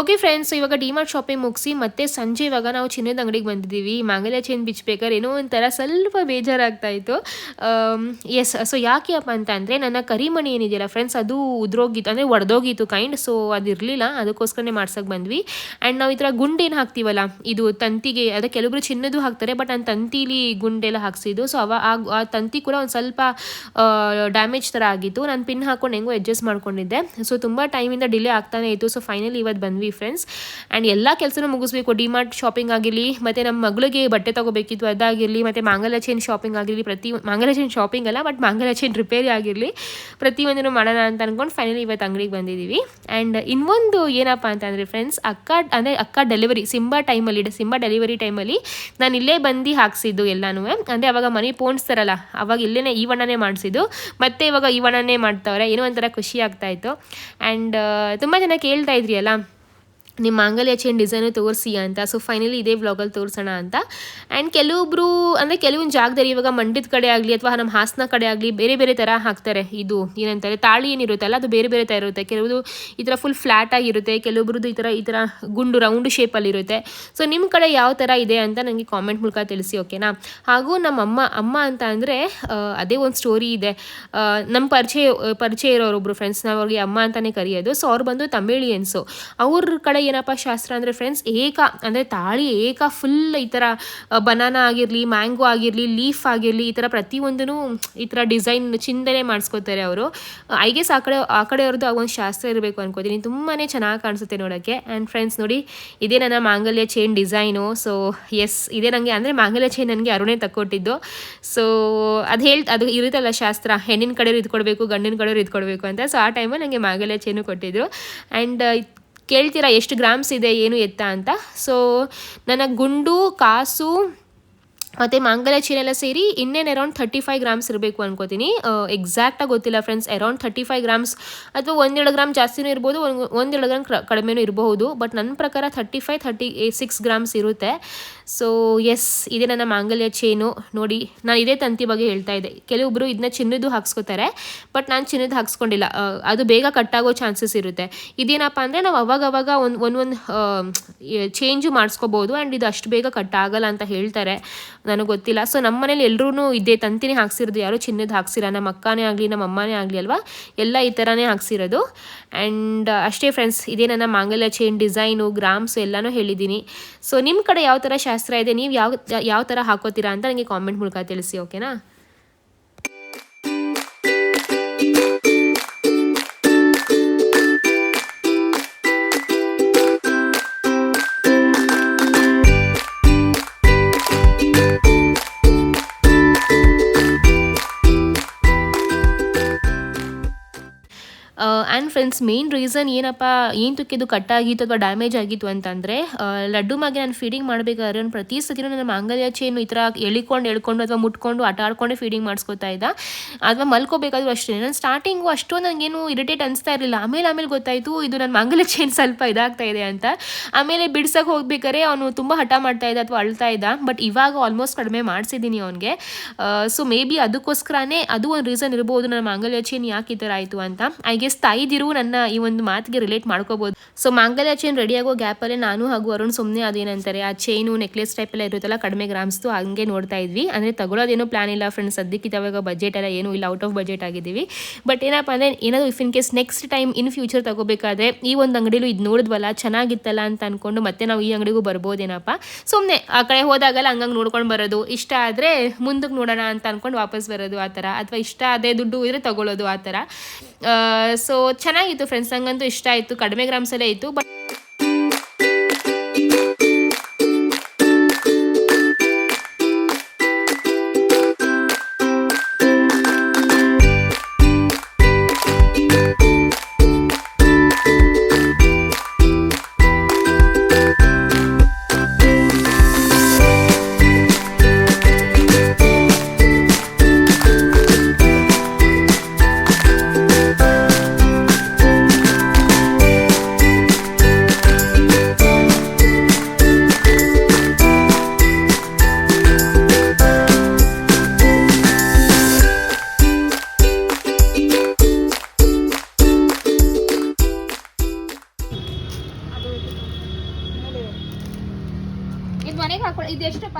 ಓಕೆ ಫ್ರೆಂಡ್ಸ್ ಇವಾಗ ಡಿಮಾರ್ಟ್ ಶಾಪಿಂಗ್ ಮುಗಿಸಿ ಮತ್ತೆ ಸಂಜೆ ಇವಾಗ ನಾವು ಚಿನ್ನದ ಅಂಗಡಿಗೆ ಬಂದಿದ್ದೀವಿ. ಮಾಂಗಲ್ಯ ಚೈನ್ ಬಿಚ್ ಬೇಕರ್ ಏನೋ ಒಂಥರ ಸ್ವಲ್ಪ ಬೇಜಾರಾಗ್ತಾ ಇತ್ತು. ಎಸ್ ಸೊ ಯಾಕೆಪ್ಪ ಅಂತ ಅಂದರೆ ನನ್ನ ಕರಿಮಣಿ ಏನಿದೆಯಲ್ಲ ಫ್ರೆಂಡ್ಸ್ ಅದು ಉದ್ರೋಗಿತ್ತು, ಅಂದರೆ ಒಡೆದೋಗಿತ್ತು ಕೈಂಡ್ ಸೊ ಅದು ಇರಲಿಲ್ಲ, ಅದಕ್ಕೋಸ್ಕರನೇ ಮಾಡ್ಸೋಕೆ ಬಂದ್ವಿ. ಆ್ಯಂಡ್ ನಾವು ಈ ಥರ ಗುಂಡೇನು ಹಾಕ್ತೀವಲ್ಲ, ಇದು ತಂತಿಗೆ, ಅದೇ ಕೆಲವೊಬ್ರು ಚಿನ್ನದು ಹಾಕ್ತಾರೆ ಬಟ್ ನಾನು ತಂತಿಲಿ ಗುಂಡೆಲ್ಲ ಹಾಕ್ಸಿದ್ದು ಸೊ ಅವ ಆ ತಂತಿ ಕೂಡ ಒಂದು ಸ್ವಲ್ಪ ಡ್ಯಾಮೇಜ್ ಥರ ಆಗಿತ್ತು. ನಾನು ಪಿನ್ ಹಾಕೊಂಡು ಹೆಂಗೋ ಅಡ್ಜಸ್ಟ್ ಮಾಡ್ಕೊಂಡಿದ್ದೆ. ಸೊ ತುಂಬ ಟೈಮಿಂದ ಡಿಲೇ ಆಗ್ತಾನೆ ಇತ್ತು. ಸೊ ಫೈನಲಿ ಇವತ್ತು ಬಂದ್ವಿ. ಫ್ರೆಂಡ್ಸ್ ಆ್ಯಂಡ್ ಎಲ್ಲ ಕೆಲಸನೂ ಮುಗಿಸ್ಬೇಕು. ಡಿಮಾರ್ಟ್ ಶಾಪಿಂಗ್ ಆಗಿರಲಿ, ಮತ್ತು ನಮ್ಮ ಮಗಳಿಗೆ ಬಟ್ಟೆ ತೊಗೋಬೇಕಿತ್ತು ಅದಾಗಿರಲಿ, ಮತ್ತು ಮಾಂಗಲ್ಯ ಚೈನ್ ಶಾಪಿಂಗ್ ಆಗಿರಲಿ, ಪ್ರತಿ ಮಾಂಗಲ್ಯ ಚೈನ್ ಶಾಪಿಂಗ್ ಅಲ್ಲ ಬಟ್ ಮಾಂಗಲ್ಯ ಚೈನ್ ರಿಪೇರಿ ಆಗಿರಲಿ ಪ್ರತಿಯೊಂದನ್ನು ಮಾಡೋಣ ಅಂತ ಅಂದ್ಕೊಂಡು ಫೈನಲಿ ಇವತ್ತು ಅಂಗಡಿಗೆ ಬಂದಿದ್ದೀವಿ ಆ್ಯಂಡ್ ಇನ್ನೊಂದು ಏನಪ್ಪ ಅಂತಂದರೆ ಫ್ರೆಂಡ್ಸ್ ಅಕ್ಕ, ಅಂದರೆ ಅಕ್ಕ ಡೆಲಿವರಿ ಸಿಂಬಾ ಟೈಮಲ್ಲಿ ಸಿಂಬಾ ಡೆಲಿವರಿ ಟೈಮಲ್ಲಿ ನಾನು ಇಲ್ಲೇ ಬಂದು ಹಾಕ್ಸಿದ್ದು ಎಲ್ಲನೂ. ಅಂದರೆ ಅವಾಗ ಮನೆ ಪೋಣಿಸ್ತಾರಲ್ಲ ಅವಾಗ ಇಲ್ಲೇ ಈ ವಣ್ಣನೇ ಮಾಡಿಸಿದ್ದು, ಮತ್ತೆ ಇವಾಗ ಈ ವಣ್ಣನೇ ಮಾಡ್ತಾವ್ರೆ, ಏನೋ ಒಂಥರ ಖುಷಿ ಆಗ್ತಾಯಿತ್ತು ಆ್ಯಂಡ್ ತುಂಬ ಜನ ಕೇಳ್ತಾ ಇದ್ರಿ ಅಲ್ಲ ನಿಮ್ಮ ಮಾಂಗಲ್ಯ ಚೈನ್ ಡಿಸೈನು ತೋರಿಸಿ ಅಂತ. ಸೊ ಫೈನಲಿ ಇದೇ ವ್ಲಾಗಲ್ಲಿ ತೋರಿಸೋಣ ಅಂತ. ಆ್ಯಂಡ್ ಕೆಲವೊಬ್ಬರು ಅಂದರೆ ಕೆಲವೊಂದು ಜಾಗದಲ್ಲಿ ಇವಾಗ ಮಂಡ್ಯದ ಕಡೆ ಆಗಲಿ ಅಥವಾ ನಮ್ಮ ಹಾಸನ ಕಡೆ ಆಗಲಿ ಬೇರೆ ಬೇರೆ ಥರ ಹಾಕ್ತಾರೆ. ಇದು ಏನಂತಾರೆ, ತಾಳಿ ಏನಿರುತ್ತಲ್ಲ ಅದು ಬೇರೆ ಬೇರೆ ಥರ ಇರುತ್ತೆ. ಕೆಲವೊಂದು ಈ ಥರ ಫುಲ್ ಫ್ಲ್ಯಾಟ್ ಆಗಿರುತ್ತೆ ಕೆಲವೊಬ್ರದ್ದು ಈ ಥರ ಈ ಥರ ಗುಂಡು ರೌಂಡ್ ಶೇಪಲ್ಲಿ ಇರುತ್ತೆ. ಸೊ ನಿಮ್ಮ ಕಡೆ ಯಾವ ಥರ ಇದೆ ಅಂತ ನನಗೆ ಕಾಮೆಂಟ್ ಮೂಲಕ ತಿಳಿಸಿ ಓಕೆನಾ ಹಾಗೂ ನಮ್ಮ ಅಮ್ಮ ಅಮ್ಮ ಅಂತ ಅಂದರೆ ಅದೇ ಒಂದು ಸ್ಟೋರಿ ಇದೆ. ನಮ್ಮ ಪರಿಚಯ ಪರಿಚಯ ಇರೋರೊಬ್ಬರು ಫ್ರೆಂಡ್ಸ್ ನಾವು ಅವ್ರಿಗೆ ಅಮ್ಮ ಅಂತಲೇ ಕರೆಯೋದು. ಸೊ ಅವ್ರು ಬಂದು ತಮಿಳಿಯನ್ಸು. ಅವ್ರ ಕಡೆ ಏನಪ್ಪ ಶಾಸ್ತ್ರ ಅಂದರೆ ಫ್ರೆಂಡ್ಸ್ ಏಕ, ಅಂದರೆ ತಾಳಿ ಏಕ ಫುಲ್ ಈ ಥರ ಬನಾನಾ ಆಗಿರಲಿ ಮ್ಯಾಂಗೋ ಆಗಿರಲಿ ಲೀಫ್ ಆಗಿರಲಿ, ಈ ಥರ ಪ್ರತಿಯೊಂದೂ ಈ ಥರ ಡಿಸೈನ್ ಚಿಂದನೆ ಮಾಡಿಸ್ಕೋತಾರೆ ಅವರು. ಐ ಗೆಸ್ ಆ ಕಡೆ, ಆ ಕಡೆಯವ್ರದ್ದು ಒಂದು ಶಾಸ್ತ್ರ ಇರಬೇಕು ಅನ್ಕೋತೀನಿ. ತುಂಬಾ ಚೆನ್ನಾಗಿ ಕಾಣಿಸುತ್ತೆ ನೋಡೋಕ್ಕೆ. ಆ್ಯಂಡ್ ಫ್ರೆಂಡ್ಸ್ ನೋಡಿ, ಇದೇ ನನ್ನ ಮಾಂಗಲ್ಯ ಚೈನ್ ಡಿಸೈನು ಸೊ ಎಸ್ ಇದೇ ನನಗೆ ಅಂದರೆ ಮಾಂಗಲ್ಯ ಚೈನ್ ನನಗೆ ಅರುಣೇ ತಕ್ಕೊಟ್ಟಿದ್ದು. ಸೊ ಅದು ಹೇಳ್, ಅದು ಇರುತ್ತಲ್ಲ ಶಾಸ್ತ್ರ, ಹೆಣ್ಣಿನ ಕಡೆಯವ್ರು ಇದ್ಕೊಡ್ಬೇಕು, ಗಂಡಿನ ಕಡೆಯವ್ರು ಇದ್ಕೊಡ್ಬೇಕು ಅಂತ. ಸೊ ಆ ಟೈಮಲ್ಲಿ ನನಗೆ ಮಾಂಗಲ್ಯ ಚೈನು ಕೊಟ್ಟಿದ್ರು. ಆ್ಯಂಡ್ ಕೇಳ್ತೀರಾ ಎಷ್ಟು ಗ್ರಾಮ್ಸ್ ಇದೆ ಏನು ಎತ್ತ ಅಂತ? ಸೊ ನನ್ನ ಗುಂಡು ಕಾಸು ಮತ್ತು ಮಾಂಗಲ್ಯ ಚೀನ ಎಲ್ಲ ಸೇರಿ ಇನ್ನೇನು ಅರೌಂಡ್ ಥರ್ಟಿ ಫೈವ್ ಗ್ರಾಮ್ಸ್ ಇರಬೇಕು ಅನ್ಕೋತೀನಿ. ಎಕ್ಸಾಕ್ಟಾಗಿ ಗೊತ್ತಿಲ್ಲ friends around thirty five grams ಅಥವಾ ಒಂದೆರಡು ಗ್ರಾಮ್ ಜಾಸ್ತಿನೂ ಇರ್ಬೋದು, ಒಂದು, ಒಂದೆರಡು ಗ್ರಾಮ್ ಕಡಿಮೆನೂ ಇರಬಹುದು ಬಟ್ ನನ್ನ ಪ್ರಕಾರ thirty five thirty six grams ಇರುತ್ತೆ. ಸೊ ಎಸ್ ಇದೇ ನನ್ನ ಮಾಂಗಲ್ಯ ಚೇನು ನೋಡಿ, ನಾನು ಇದೇ ತಂತಿ ಬಗ್ಗೆ ಹೇಳ್ತಾ ಇದ್ದೆ. ಕೆಲವೊಬ್ಬರು ಇದನ್ನ ಚಿನ್ನದ್ದು ಹಾಕ್ಸ್ಕೊತಾರೆ ಬಟ್ ನಾನು ಚಿನ್ನದ್ದು ಹಾಕ್ಸ್ಕೊಂಡಿಲ್ಲ. ಅದು ಬೇಗ ಕಟ್ಟಾಗೋ ಚಾನ್ಸಸ್ ಇರುತ್ತೆ. ಇದೇನಪ್ಪ ಅಂದರೆ ನಾವು ಅವಾಗವಾಗ ಅವಾಗ ಒಂದು ಒಂದೊಂದು ಚೇಂಜು ಮಾಡಿಸ್ಕೋಬೋದು ಆ್ಯಂಡ್ ಇದು ಅಷ್ಟು ಬೇಗ ಕಟ್ ಆಗಲ್ಲ ಅಂತ ಹೇಳ್ತಾರೆ. ನನಗೆ ಗೊತ್ತಿಲ್ಲ. ಸೊ ನಮ್ಮ ಮನೇಲಿ ಎಲ್ಲರೂ ಇದೇ ತಂತಿನೇ ಹಾಕ್ಸಿರೋದು. ಯಾರೂ ಚಿನ್ನದ ಹಾಕ್ಸಿಲ್ಲ. ನಮ್ಮ ಅಕ್ಕನೇ ಆಗಲಿ ನಮ್ಮ ಅಮ್ಮನೇ ಆಗಲಿ ಅಲ್ವಾ? ಎಲ್ಲ ಈ ಥರನೇ ಹಾಕ್ಸಿರೋದು. ಆ್ಯಂಡ್ ಅಷ್ಟೇ ಫ್ರೆಂಡ್ಸ್ ಇದೇ ನನ್ನ ಮಾಂಗಲ್ಯ ಚೈನ್ ಡಿಸೈನು ಗ್ರಾಮ್ಸು ಎಲ್ಲನೂ ಹೇಳಿದ್ದೀನಿ. ಸೊ ನಿಮ್ಮ ಕಡೆ ಯಾವ ಥರ ಶಾಸ್ತ್ರ ಇದೆ? ನೀವು ಯಾವ ಯಾವ ಥರ ಹಾಕೋತೀರಾ ಅಂತ ನನಗೆ ಕಾಮೆಂಟ್ ಮೂಲಕ ತಿಳಿಸಿ ಓಕೆನಾ ಫ್ರೆಂಡ್ಸ್ ಮೇನ್ ರೀಸನ್ ಏನಪ್ಪ, ಏನು ಕಟ್ ಆಗಿತ್ತು ಅಥವಾ ಡ್ಯಾಮೇಜ್ ಆಗಿತ್ತು ಅಂತಂದರೆ ಲಡ್ಡು ಮಾಗೆ ನಾನು ಫೀಡಿಂಗ್ ಮಾಡಬೇಕಾದ್ರೆ ನಾನು ಪ್ರತಿ ಸತಿನೂ ನನ್ನ ಮಾಂಗಲ್ಯ ಚೇನು ಈ ಥರ ಎಳಿಕೊಂಡು, ಎಳ್ಕೊಂಡು ಅಥವಾ ಮುಟ್ಕೊಂಡು, ಆಟ ಆಡ್ಕೊಂಡೇ ಫೀಡಿಂಗ್ ಮಾಡಿಸ್ಕೊತಾ ಇದ್ದ. ಅಥವಾ ಮಲ್ಕೋಬೇಕಾದ್ರೂ ಅಷ್ಟೇ. ನಾನು ಸ್ಟಾರ್ಟಿಂಗು ಅಷ್ಟು ನನಗೇನು ಇರಿಟೇಟ್ ಅನಿಸ್ತಾ ಇರಲಿಲ್ಲ. ಆಮೇಲೆ ಆಮೇಲೆ ಗೊತ್ತಾಯಿತು, ಇದು ನನ್ನ ಮಾಂಗಲ್ಯ ಚೇನ್ ಸ್ವಲ್ಪ ಇದಾಗ್ತಾ ಇದೆ ಅಂತ. ಆಮೇಲೆ ಬಿಡ್ಸೋಕೆ ಹೋಗ್ಬೇಕಾದ್ರೆ ಅವನು ತುಂಬ ಹಠ ಮಾಡ್ತಾ ಇದ್ದ ಅಥವಾ ಅಳ್ತಾ ಇದ್ದ. ಬಟ್ ಇವಾಗ ಆಲ್ಮೋಸ್ಟ್ ಕಡಿಮೆ ಮಾಡಿಸಿದ್ದೀನಿ ಅವನಿಗೆ. ಸೊ ಮೇ ಬಿ ಅದಕ್ಕೋಸ್ಕರನೇ ಅದು ಒಂದು ರೀಸನ್ ಇರ್ಬೋದು, ನನ್ನ ಮಾಂಗಲ್ಯ ಚೇನ್ ಯಾಕೆ ಈ ಥರ ಆಯಿತು ಅಂತ. ಐ ಗೆಸ್ ತಾಯಿದಿರು ನನ್ನ ಈ ಒಂದು ಮಾತಿಗೆ ರಿಲೇಟ್ ಮಾಡ್ಕೋಬಹುದು ಸೊ ಮಾಂಗಲ್ಯ ಚೈನ್ ರೆಡಿ ಆಗೋ ಗ್ಯಾಪಲ್ಲೇ ನಾನು ಹಾಗೂ ಅರುಣ್ ಸುಮ್ಮನೆ ಅದೇನಂತಾರೆ, ಆ ಚೈನು ನೆಕ್ಲೆಸ್ ಟೈಪ್ ಎಲ್ಲ ಇರುತ್ತಲ್ಲ, ಕಡಿಮೆ ಗ್ರಾಮ್ಸ್ದು ಹಂಗೆ ನೋಡ್ತಾ ಇದ್ವಿ. ಅಂದರೆ ತಗೊಳ್ಳೋದೇನು ಪ್ಲಾನ್ ಇಲ್ಲ ಫ್ರೆಂಡ್ಸ್ ಸದ್ಯಕ್ಕೆ ಇವಾಗ ಬಜೆಟ್ ಎಲ್ಲ ಏನು ಇಲ್ಲ ಔಟ್ ಆಫ್ ಬಜೆಟ್ ಆಗಿದ್ದೀವಿ. ಬಟ್ ಏನಪ್ಪ ಅಂದರೆ, ಏನಾದರೂ if in case next time in future ತಗೋಬೇಕಾದ್ರೆ, ಈ ಒಂದು ಅಂಗಡಿಲೂ ಇದು ನೋಡಿದ್ವಲ್ಲ, ಚೆನ್ನಾಗಿತ್ತಲ್ಲ ಅಂತ ಅನ್ಕೊಂಡು ಮತ್ತೆ ನಾವು ಈ ಅಂಗಡಿಗೂ ಬರ್ಬೋದೇನಪ್ಪ? ಸುಮ್ಮನೆ ಆ ಕಡೆ ಹೋದಾಗಲ್ಲ ಹಂಗಂಗೆ ನೋಡ್ಕೊಂಡು ಬರೋದು. ಇಷ್ಟ ಆದರೆ ಮುಂದಕ್ಕೆ ನೋಡೋಣ ಅಂತ ಅನ್ಕೊಂಡು ವಾಪಸ್ ಬರೋದು ಆ ಥರ. ಅಥವಾ ಇಷ್ಟ ಅದೇ ದುಡ್ಡು ಇದ್ರೆ ತಗೊಳ್ಳೋದು ಆ ಥರ. ಸೊ ಚೆನ್ನಾಗಿತ್ತು ಫ್ರೆಂಡ್ಸ್ ನಂಗಂತೂ ಇಷ್ಟ ಆಯಿತು. ಕಡಿಮೆ ಗ್ರಾಮ್ಸಲ್ಲೇ ಇತ್ತು ಬಟ್ ಮನೆಗೆ ಹಾಕೊಳ್ಳಿ ಇದು ಎಷ್ಟಪ್ಪ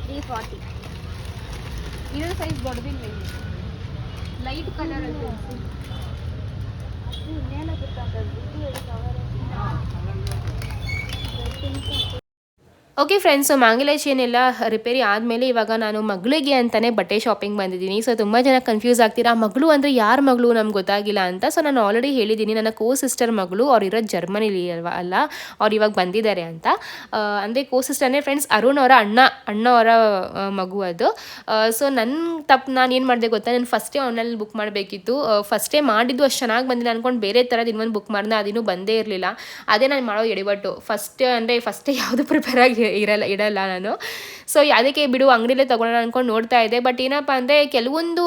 ತ್ರೀ ಫಾರ್ಟಿ ಇದರ ಸೈಜ್ ದೊಡ್ಡದಿಲ್ಲ ಇಲ್ಲಿ ಲೈಟ್ ಕಲರ್ ಅದು ಓಕೆ ಫ್ರೆಂಡ್ಸ್ ಸೊ ಏನೆಲ್ಲ ರಿಪೇರಿ ಆದಮೇಲೆ ಇವಾಗ ನಾನು ಮಗಳಿಗೆ ಅಂತಲೇ ಬಟ್ಟೆ ಶಾಪಿಂಗ್ ಬಂದಿದ್ದೀನಿ. ಸೊ ತುಂಬ ಜನ ಕನ್ಫ್ಯೂಸ್ ಆಗ್ತೀರಾ? ಮಗಳು ಅಂದರೆ ಯಾರ ಮಗಳು ನಮ್ಗೆ ಗೊತ್ತಾಗಿಲ್ಲ ಅಂತ. ಸೊ ನಾನು ಆಲ್ರೆಡಿ ಹೇಳಿದ್ದೀನಿ, ನನ್ನ ಕೋ ಸಿಸ್ಟರ್ ಮಗಳು, ಅವ್ರು ಇರೋದು ಜರ್ಮನಿಲಿ ಅಲ್ವಾ, ಅಲ್ಲ, ಅವ್ರು ಇವಾಗ ಬಂದಿದ್ದಾರೆ ಅಂತ. ಅಂದರೆ ಕೋ ಸಿಸ್ಟರ್ ಅಂದರೆ ಫ್ರೆಂಡ್ಸ್ ಅರುಣ್ ಅವರ ಅಣ್ಣ ಅಣ್ಣ ಅವರ ಮಗು ಅದು. ಸೊ ನನ್ನ ತಪ್ಪು ನಾನು ಏನು ಮಾಡಿದೆ ಗೊತ್ತಾ? ನಾನು ಫಸ್ಟೇ ಆನ್ಲೈನಲ್ಲಿ ಬುಕ್ ಮಾಡಬೇಕಿತ್ತು. ಫಸ್ಟೇ ಮಾಡಿದ್ದು ಅಷ್ಟು ಚೆನ್ನಾಗಿ ಬಂದಿಲ್ಲ ಅಂದ್ಕೊಂಡು ಬೇರೆ ಥರದ್ದು ಇನ್ನೊಂದು ಬುಕ್ ಮಾಡಿದೆ, ಅದಿನ್ನೂ ಬಂದೇ ಇರಲಿಲ್ಲ. ಅದೇ ನಾನು ಮಾಡೋ ಎಡಿಬಟ್ಟು ಫಸ್ಟ್ ಅಂದರೆ ಫಸ್ಟೇ ಯಾವುದು ಪ್ರಿಪೇರ್ ಆಗಿ ಇರಲ್ಲ, ಇಡಲ್ಲ ನಾನು. ಸೊ ಅದಕ್ಕೆ ಬಿಡು, ಅಂಗಡಿಲೇ ತೊಗೊಳ್ಳೋಣ ಅಂದ್ಕೊಂಡು ನೋಡ್ತಾ ಇದ್ದೆ. ಬಟ್ ಏನಪ್ಪ ಅಂದರೆ, ಕೆಲವೊಂದು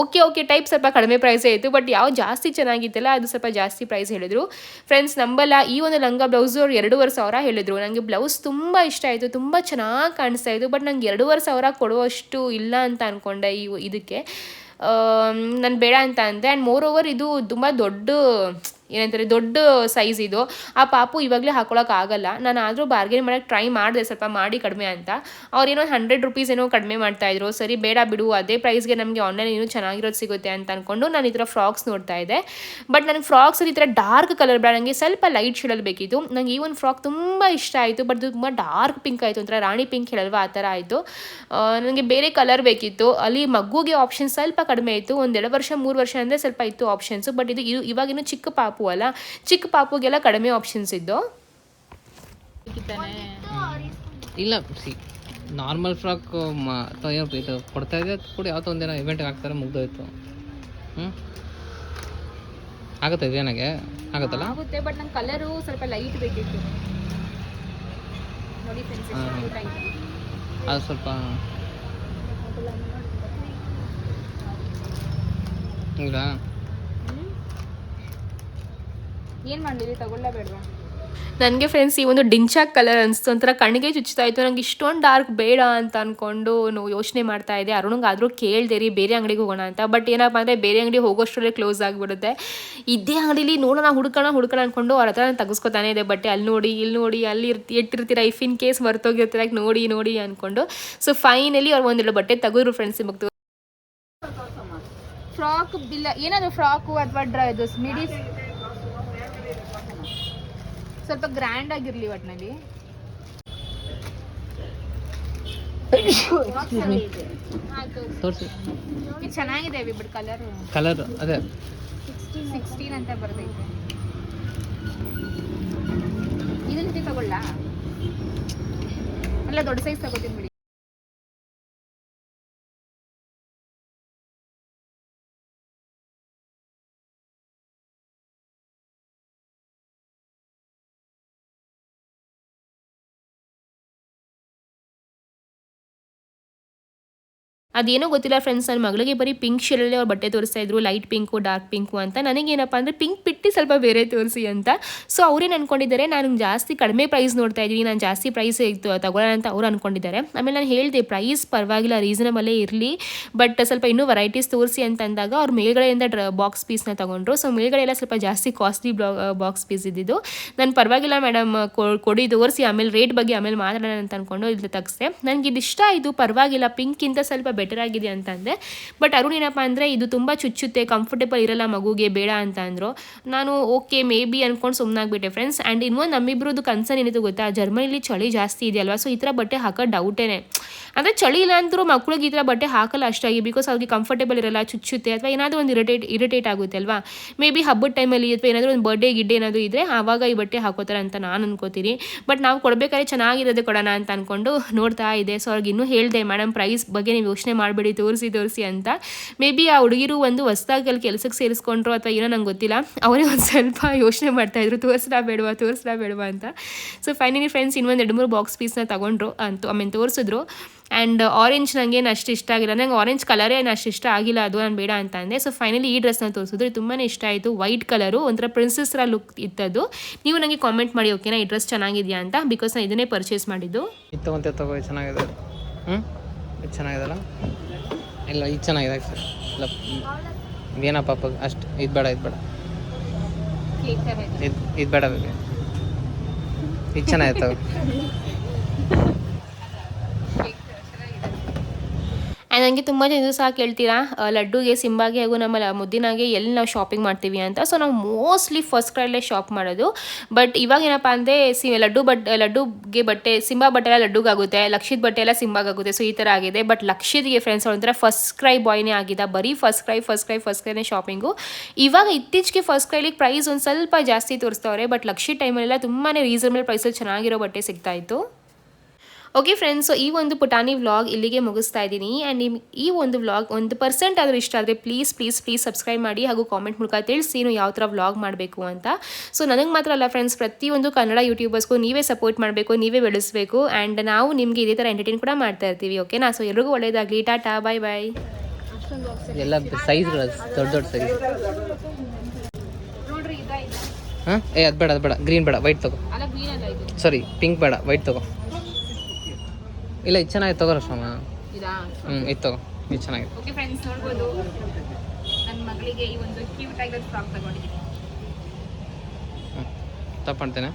ಓಕೆ ಓಕೆ ಟೈಪ್ ಸ್ವಲ್ಪ ಕಡಿಮೆ ಪ್ರೈಸೇ ಇತ್ತು. ಬಟ್ ಯಾವ ಜಾಸ್ತಿ ಚೆನ್ನಾಗಿತ್ತಲ್ಲ, ಅದು ಸ್ವಲ್ಪ ಜಾಸ್ತಿ ಪ್ರೈಸ್ ಹೇಳಿದರು. ಫ್ರೆಂಡ್ಸ್ ನಂಬಲ್ಲ, ಈ ಒಂದು ಲಂಗ ಬ್ಲೌಸ್ ಅವ್ರು ಎರಡೂವರೆ ಸಾವಿರ ಹೇಳಿದರು. ನನಗೆ ಬ್ಲೌಸ್ ತುಂಬ ಇಷ್ಟ ಆಯಿತು, ತುಂಬ ಚೆನ್ನಾಗಿ ಕಾಣಿಸ್ತಾ ಇತ್ತು. ಬಟ್ ನಂಗೆ ಎರಡೂವರೆ ಸಾವಿರ ಕೊಡುವಷ್ಟು ಇಲ್ಲ ಅಂತ ಅಂದ್ಕೊಂಡೆ ಈ ಇದಕ್ಕೆ. ನಾನು ಬೇಡ ಅಂತ ಅಂದೆ. ಆ್ಯಂಡ್ ಮೋರ್ ಓವರ್ ಇದು ತುಂಬ ದೊಡ್ಡ ಏನಂತಾರೆ, ದೊಡ್ಡ ಸೈಜ್ ಇದು. ಆ ಪಾಪು ಇವಾಗಲೇ ಹಾಕೊಳಕ್ಕೆ ಆಗಲ್ಲ. ನಾನು ಆದರೂ ಬಾರ್ಗೇನ್ ಮಾಡೋಕ್ಕೆ ಟ್ರೈ ಮಾಡಿದೆ ಸ್ವಲ್ಪ ಮಾಡಿ ಕಡಿಮೆ ಅಂತ. ಅವ್ರೇನೋ ಹಂಡ್ರೆಡ್ ರುಪೀಸ್ ಏನೋ ಕಡಿಮೆ ಮಾಡ್ತಾಯಿದ್ರು ಸರಿ, ಬೇಡ ಬಿಡು, ಅದೇ ಪ್ರೈಸ್ಗೆ ನಮಗೆ ಆನ್ಲೈನ್ ಏನೋ ಚೆನ್ನಾಗಿರೋದು ಸಿಗುತ್ತೆ ಅಂತ ಅಂದ್ಕೊಂಡು ನಾನು ಈ ಥರ ಫ್ರಾಕ್ಸ್ ನೋಡ್ತಾ ಇದ್ದೆ. ಬಟ್ ನನಗೆ ಫ್ರಾಕ್ಸ್ ಈ ಥರ ಡಾರ್ಕ್ ಕಲರ್ ಬೇಡ. ನನಗೆ ಸ್ವಲ್ಪ ಲೈಟ್ ಶೇಡಲ್ಲಿ ಬೇಕಿತ್ತು. ನನಗೆ ಈ ಒಂದು ಫ್ರಾಕ್ ತುಂಬ ಇಷ್ಟ ಆಯಿತು. ಬಟ್ ತುಂಬ ಡಾರ್ಕ್ ಪಿಂಕ್ ಆಯಿತು. ಒಂಥರ ರಾಣಿ ಪಿಂಕ್ ಹೇಳಲ್ವಾ, ಆ ಥರ ಆಯಿತು. ನನಗೆ ಬೇರೆ ಕಲರ್ ಬೇಕಿತ್ತು. ಅಲ್ಲಿ ಮಗುಗೆ ಆಪ್ಷನ್ ಸ್ವಲ್ಪ ಕಡಿಮೆ ಇತ್ತು. ಒಂದೆರಡು ವರ್ಷ, ಮೂರು ವರ್ಷ ಅಂದರೆ ಸ್ವಲ್ಪ ಇತ್ತು ಆಪ್ಷನ್ಸು ಬಟ್ ಇದು ಇವಾಗಿನ ಚಿಕ್ಕ ಪಾಪು. ಅಲ್ಲ ಚಿಕ್ಕ ಪಾಪುಗೆಲ್ಲ ಕಡಿಮೆ ಆಪ್ಷನ್ಸ್ ಇದ್ದು. ಇಲ್ಲ ಸಿ ನಾರ್ಮಲ್ ಫ್ರಾಕ್ ಇದು ಕೊಡ್ತಾ ಇದೆ ಕೂಡ ಯಾವತ್ತೋ ಒಂದಿನ ಇವೆಂಟ್ಗೆ ಹಾಕ್ತಾರೆ ಮುಗ್ದೋಯ್ತು. ಹ್ಞೂ ಆಗುತ್ತೆ ನನಗೆ ಆಗುತ್ತಲ್ಲ? ಆಗುತ್ತೆ ಬಟ್ ನಂಗೆ ಕಲರು ಸ್ವಲ್ಪ ಲೈಟ್ ಬೇಕಿತ್ತು. ನೋಡಿ ಅದು ಸ್ವಲ್ಪ ಹೌದಾ ಏನು ಮಾಡಲಿ ತಗೊಳ್ಳಬೇಡವಾ? ನನಗೆ ಫ್ರೆಂಡ್ಸ್ ಈ ಒಂದು ಡಿಂಚಾಕ್ ಕಲರ್ ಅನಿಸ್ತು. ಒಂಥರ ಕಣ್ಣಿಗೆ ಚುಚ್ತಾ ಇತ್ತು. ನಂಗೆ ಇಷ್ಟೊಂದು ಡಾರ್ಕ್ ಬೇಡ ಅಂತ ಅಂದ್ಕೊಂಡು ಯೋಚನೆ ಮಾಡ್ತಾ ಇದ್ದೆ. ಅರುಣಂಗೆ ಆದರೂ ಕೇಳಿದೆ ರೀ ಬೇರೆ ಅಂಗಡಿಗೆ ಹೋಗೋಣ ಅಂತ. ಬಟ್ ಏನಪ್ಪ ಅಂದರೆ ಬೇರೆ ಅಂಗಡಿ ಹೋಗೋಷ್ಟರಲ್ಲೇ ಕ್ಲೋಸ್ ಆಗಿಬಿಡುತ್ತೆ. ಇದೇ ಅಂಗಡಿಲಿ ನೋಡೋಣ ಹುಡ್ಕೋಣ ಹುಡ್ಕೋಣ ಅಂದ್ಕೊಂಡು ಅವ್ರ ಹತ್ರ ನಾನು ತೆಗೆಸ್ಕೊತಾನೆ ಇದೆ ಬಟ್ಟೆ ಅಲ್ಲಿ ನೋಡಿ ಇಲ್ಲಿ ನೋಡಿ ಅಲ್ಲಿ ಇರ್ತಿ ಇಟ್ಟಿರ್ತೀರ ಇಫ್ ಇನ್ ಕೇಸ್ ಮರ್ತೋಗಿರ್ತೀರ ನೋಡಿ ನೋಡಿ ಅಂದ್ಕೊಂಡು ಸೊ ಫೈನಲಿ ಅವ್ರು ಒಂದೆರಡು ಬಟ್ಟೆ ತೆಗೆದ್ರು ಫ್ರೆಂಡ್ಸ್ ನಿಮಗೆ. ಫ್ರಾಕ್ ಬಿಲ್ಲ ಏನಾದರೂ ಫ್ರಾಕು ಅಥವಾ ಡ್ರ ಇದು ಮಿಡಿ ಸ್ವಲ್ಪ ಗ್ರ್ಯಾಂಡ್ ಆಗಿರ್ಲಿ ಒಟ್ನಲ್ಲಿ. ಚೆನ್ನಾಗಿದೆ ಬಿಡ್ ಕಲರ್ ಕಲರ್ ಅದೇ. ಸಿಕ್ಸ್ಟೀನ್ ಅಂತ ಬರ್ತೈತೆ. ಇದನ್ನ ತಗೊಳ್ಳ? ಅಲ್ಲ ದೊಡ್ಡ ಸೈಜ್ ತಗೋತೀನಿ ಬಿಡಿ. ಅದೇನೋ ಗೊತ್ತಿಲ್ಲ ಫ್ರೆಂಡ್ಸ್ ನನ್ನ ಮಗಳಿಗೆ ಬರೀ ಪಿಂಕ್ ಶೇಡಲ್ಲಿ ಅವ್ರು ಬಟ್ಟೆ ತೋರಿಸ್ತಾ ಇದ್ರು ಲೈಟ್ ಪಿಂಕು ಡಾರ್ಕ್ ಪಿಂಕು ಅಂತ. ನನಗೇನಪ್ಪ ಅಂದರೆ ಪಿಂಕ್ ಬಿಟ್ಟು ಸ್ವಲ್ಪ ಬೇರೆ ತೋರಿಸಿ ಅಂತ. ಸೊ ಅವ್ರೇನು ಅನ್ಕೊಂಡಿದ್ದಾರೆ ನಾನು ಜಾಸ್ತಿ ಕಡಿಮೆ ಪ್ರೈಸ್ ನೋಡ್ತಾ ಇದ್ದೀನಿ. ನಾನು ಜಾಸ್ತಿ ಪ್ರೈಸ್ ತಗೊಳ್ಳೋಣ ಅಂತ ಅವ್ರು ಅನ್ಕೊಂಡಿದ್ದಾರೆ. ಆಮೇಲೆ ನಾನು ಹೇಳಿದೆ ಪ್ರೈಸ್ ಪರವಾಗಿಲ್ಲ ರೀಸನಬಲ್ಲೇ ಇರಲಿ. ಬಟ್ ಸ್ವಲ್ಪ ಇನ್ನೂ ವೆರೈಟೀಸ್ ತೋರಿಸಿ ಅಂತ ಅಂದಾಗ ಅವ್ರು ಮೇಲ್ಗಡೆಯಿಂದ ಡ್ರ ಬಾಕ್ಸ್ ಪೀಸ್ನ ತಗೊಂಡ್ರು. ಸೊ ಮೇಲ್ಗಡೆ ಎಲ್ಲ ಸ್ವಲ್ಪ ಜಾಸ್ತಿ ಕಾಸ್ಟ್ಲಿ ಬಾಕ್ಸ್ ಪೀಸ್ ಇದ್ದಿದ್ದು. ನಾನು ಪರವಾಗಿಲ್ಲ ಮೇಡಮ್ ಕೊಡಿ ತೋರಿಸಿ, ಆಮೇಲೆ ರೇಟ್ ಬಗ್ಗೆ ಆಮೇಲೆ ಮಾತಾಡೋಣ ಅಂತ ಅಂದ್ಕೊಂಡು ಇಲ್ಲಿ ತಗ್ಸೆ ನನಗೆ ಇದು ಇಷ್ಟ ಆಯಿತು, ಪರವಾಗಿಲ್ಲ ಪಿಂಕಿಂತ ಸ್ವಲ್ಪ ಬೆಟರ್ ಆಗಿದೆ ಅಂತ ಅಂದ್ರೆ ಬಟ್ ಅರುಣ್ ಏನಪ್ಪ ಅಂದರೆ ಇದು ತುಂಬ ಚುಚ್ಚುತ್ತೆ ಕಂಫರ್ಟೇಬಲ್ ಇರಲ್ಲ ಮಗುಗೆ, ಬೇಡ ಅಂತ ಅಂದರು. ನಾನು ಓಕೆ ಮೇ ಬಿ ಅಂದ್ಕೊಂಡು ಸುಮ್ಮನಾಗ್ಬಿಟ್ಟೆ ಫ್ರೆಂಡ್ಸ್ ಆ್ಯಂಡ್ ಇನ್ನೊಂದು ನಮ್ಮಿಬ್ರದ್ದು ಕನ್ಸರ್ನ್ ಏನಿತ್ತು ಗೊತ್ತಾ? ಜರ್ಮನಿಲಿ ಚಳಿ ಜಾಸ್ತಿ ಇದೆಯಲ್ವಾ ಸೊ ಈ ಥರ ಬಟ್ಟೆ ಹಾಕೋ ಡೌಟೇನೆ ಅಂದರೆ ಚಳಿ ಇಲ್ಲ ಅಂದರೂ ಮಕ್ಳಿಗೆ ಈ ಥರ ಬಟ್ಟೆ ಹಾಕಲ್ಲ ಅಷ್ಟಾಗಿ ಬಿಕಾಸ್ ಅವ್ರಿಗೆ ಕಂಫರ್ಟೇಬಲ್ ಇರಲ್ಲ, ಚುಚ್ಚುತ್ತೆ ಅಥವಾ ಏನಾದರೂ ಒಂದು ಇರಿಟೇಟ್ ಇರಿಟೇಟ್ ಆಗುತ್ತೆ ಅಲ್ವಾ? ಮೇ ಬಿ ಹಬ್ಬದ ಟೈಮಲ್ಲಿ ಅಥವಾ ಏನಾದರೂ ಒಂದು ಬರ್ಡೇ ಗಿಡ್ಡೆ ಏನಾದರೂ ಇದ್ದರೆ ಆವಾಗ ಈ ಬಟ್ಟೆ ಹಾಕೋತಾರೆ ಅಂತ ನಾನು ಅನ್ಕೋತೀನಿ. ಬಟ್ ನಾವು ಕೊಡಬೇಕಾದ್ರೆ ಚೆನ್ನಾಗಿರೋದೇ ಕೊಡೋಣ ಅಂತ ಅಂದ್ಕೊಂಡು ನೋಡ್ತಾ ಇದೆ ಸೊ ಅವ್ರಿಗೆ ಇನ್ನೂ ಹೇಳಿದೆ ಮೇಡಮ್ ಪ್ರೈಸ್ ಬಗ್ಗೆ ನೀವು ಯೋಚನೆ ಮಾಡಬೇಡಿ, ತೋರಿಸಿ ತೋರಿಸಿ ಅಂತ. ಮೇ ಬಿ ಆ ಹುಡುಗಿರು ಒಂದು ಹೊಸ್ದಾಗಿ ಅಲ್ಲಿ ಕೆಲಸಕ್ಕೆ ಸೇರಿಸ್ಕೊಂಡ್ರು ಅಥವಾ ಏನೋ ನಂಗೆ ಗೊತ್ತಿಲ್ಲ. ಅವರೇ ಒಂದು ಸ್ವಲ್ಪ ಯೋಚನೆ ಮಾಡ್ತಾ ಇದ್ರು. ತೋರಿಸ್ಲಾ ಬೇಡವಾ ತೋರಿಸ್ಲಾ ಬೇಡವಾ ಅಂತ. ಸೊ ಫೈನಲಿ ಫ್ರೆಂಡ್ಸ್ ಇನ್ನೊಂದು ಎರಡು ಮೂರು ಬಾಕ್ಸ್ ಪೀಸ್ನ ತಗೊಂಡ್ರು. ಅಂತ ಆಮೇಲೆ ತೋರಿಸಿದ್ರು. ಆ್ಯಂಡ್ ಆರೆಂಜ್ ನನಗೆ ಅಷ್ಟು ಇಷ್ಟ ಆಗಿಲ್ಲ. ನಂಗೆ ಆರೆಂಜ್ ಕಲರೇ ಅಷ್ಟು ಇಷ್ಟ ಆಗಿಲ್ಲ. ಅದು ನಾನು ಬೇಡ ಅಂತ ಅಂದೆ. ಸೊ ಫೈನಲಿ ಈ ಡ್ರೆಸ್ನ ತೋರಿಸಿದ್ರು. ತುಂಬಾ ಇಷ್ಟ ಆಯಿತು. ವೈಟ್ ಕಲರು ಒಂಥರ ಪ್ರಿನ್ಸಸ್ ಲುಕ್ ಇತ್ತದು. ನೀವು ನನಗೆ ಕಾಮೆಂಟ್ ಮಾಡಿ ಓಕೆನಾ ಈ ಡ್ರೆಸ್ ಚೆನ್ನಾಗಿದೆಯಾ ಅಂತ? ಬಿಕಾಸ್ ನಾನು ಇದನ್ನೇ ಪರ್ಚೇಸ್ ಮಾಡಿದ್ದು. ಚೆನ್ನಾಗಿದೆ. ಹ್ಞೂ ಇದು ಚೆನ್ನಾಗಿದಲ್ಲ ಇಲ್ಲ ಇದು ಚೆನ್ನಾಗಿದೆ ಸರ್ ಇಲ್ಲ ಏನೋ ಪಾಪ ಅಷ್ಟು ಇದು ಬೇಡ ಇದು ಬೇಡ. ಇದು ಇದು ಬೇಡ ಬೇಕು ಇದು ಚೆನ್ನಾಗಿದೆ ನನಗೆ ತುಂಬ ಜನ ಸಹ ಕೇಳ್ತೀರಾ? ಲಡ್ಡುಗೆ, ಸಿಂಬಾಗೆ ಹಾಗೂ ನಮ್ಮ ಮುದ್ದಿನಾಗೆ ಎಲ್ಲಿ ನಾವು ಶಾಪಿಂಗ್ ಮಾಡ್ತೀವಿ ಅಂತ. ಸೊ ನಾವು ಮೋಸ್ಟ್ಲಿ ಫಸ್ಟ್ ಕ್ರೈಲೇ ಶಾಪ್ ಮಾಡೋದು. ಬಟ್ ಇವಾಗ ಏನಪ್ಪ ಅಂದರೆ, ಸಿ, ಲಡ್ಡು ಬಟ್, ಲಡ್ಡುಗೆ ಬಟ್ಟೆ, ಸಿಂಬಾ ಬಟ್ಟೆ ಎಲ್ಲ ಲಡ್ಡುಗಾಗುತ್ತೆ ಲಕ್ಷಿತ್ ಬಟ್ಟೆ ಎಲ್ಲ ಸಿಂಬಾಗುತ್ತೆ ಸೊ ಈ ಥರ ಆಗಿದೆ. ಬಟ್ ಲಕ್ಷಿತ್ಗೆ ಫ್ರೆಂಡ್ಸ್ ಒಂಥರ ಫಸ್ಟ್ ಕ್ರೈ ಬಾಯ್ನೇ ಆಗಿದೆ ಬರೀ first CRY first CRY first ಕ್ರೈನೇ ಶಾಪಿಂಗು ಇವಾಗ ಇತ್ತೀಚೆಗೆ ಫಸ್ಟ್ ಕ್ರೈಲಿಗೆ ಪ್ರೈಸ್ ಒಂದು ಸ್ವಲ್ಪ ಜಾಸ್ತಿ ತೋರಿಸ್ತವ್ರೆ. ಬಟ್ ಲಕ್ಷಿತ್ ಟೈಮಲ್ಲೆಲ್ಲ ತುಂಬಾ ರೀಸನಬಲ್ ಪ್ರೈಸಲ್ಲಿ ಚೆನ್ನಾಗಿರೋ ಬಟ್ಟೆ ಸಿಗ್ತಾ ಇತ್ತು. ಓಕೆ ಫ್ರೆಂಡ್ಸ್ ಸೊ ಈ ಒಂದು ಪುಟಾಣಿ ವ್ಲಾಗ್ ಇಲ್ಲಿಗೆ ಮುಗಿಸ್ತಾ ಇದ್ದೀನಿ. ಆ್ಯಂಡ್ ನಿಮ್ ಈ ಒಂದು ವ್ಲಾಗ್ ಒಂದು ಪರ್ಸೆಂಟ್ ಆದರೂ ಇಷ್ಟ ಆದರೆ ಪ್ಲೀಸ್ ಪ್ಲೀಸ್ ಪ್ಲೀಸ್ ಸಬ್ಸ್ಕ್ರೈಬ್ ಮಾಡಿ ಹಾಗೂ ಕಾಮೆಂಟ್ ಮೂಲಕ ತಿಳಿಸಿ ನೀವು ಯಾವ ಥರ ವ್ಲಾಗ್ ಮಾಡಬೇಕು ಅಂತ. ಸೊ ನನಗೆ ಮಾತ್ರ ಅಲ್ಲ ಫ್ರೆಂಡ್ಸ್ ಪ್ರತಿಯೊಂದು ಕನ್ನಡ ಯೂಟ್ಯೂಬರ್ಸ್ಗೂ ನೀವೇ ಸಪೋರ್ಟ್ ಮಾಡಬೇಕು ನೀವೇ ಬೆಳೆಸಬೇಕು. ಆ್ಯಂಡ್ ನಾವು ನಿಮಗೆ ಇದೇ ಥರ ಎಂಟರ್ಟೈನ್ ಕೂಡ ಮಾಡ್ತಾ ಇರ್ತೀವಿ ಓಕೆನಾ ಸೊ ಎಲ್ರಿಗೂ ಒಳ್ಳೆಯದಾಗಲಿ ಟಾಟಾ ಬಾಯ್ ಬಾಯ್ ಎಲ್ಲ ಸೈಜ್ಗಳು ದೊಡ್ಡ ದೊಡ್ಡ ಸೈಜ್ ಹಾಂ? ಏ ಅದು ಬೇಡ ಅದು ಬೇಡ. ಗ್ರೀನ್ ಬೇಡ ವೈಟ್ ತಗೋ. ಸಾರಿ ಪಿಂಕ್ ಬೇಡ ವೈಟ್ ತಗೋ. ಇಲ್ಲ ಇದು ಚೆನ್ನಾಗಿದೆ ತಗೋರ ರಶ್ಮ ಇದಾ? ಹ್ಞೂ ಇದು ತಗೋ ಇದು ಚೆನ್ನಾಗಿದೆ. ಓಕೆ ಫ್ರೆಂಡ್ಸ್ ನೋಡ್ಬೋದು. ನನ್ನ ಮಗಳಿಗೆ ಈ ಒಂದು ಕ್ಯೂಟ್ ಆಗಿರೋ ಫ್ರಾಕ್ ತಗೊಂಡಿದ್ದೀನಿ. ಹ್ಞೂ ತಪ್ಪಂತೇನೆ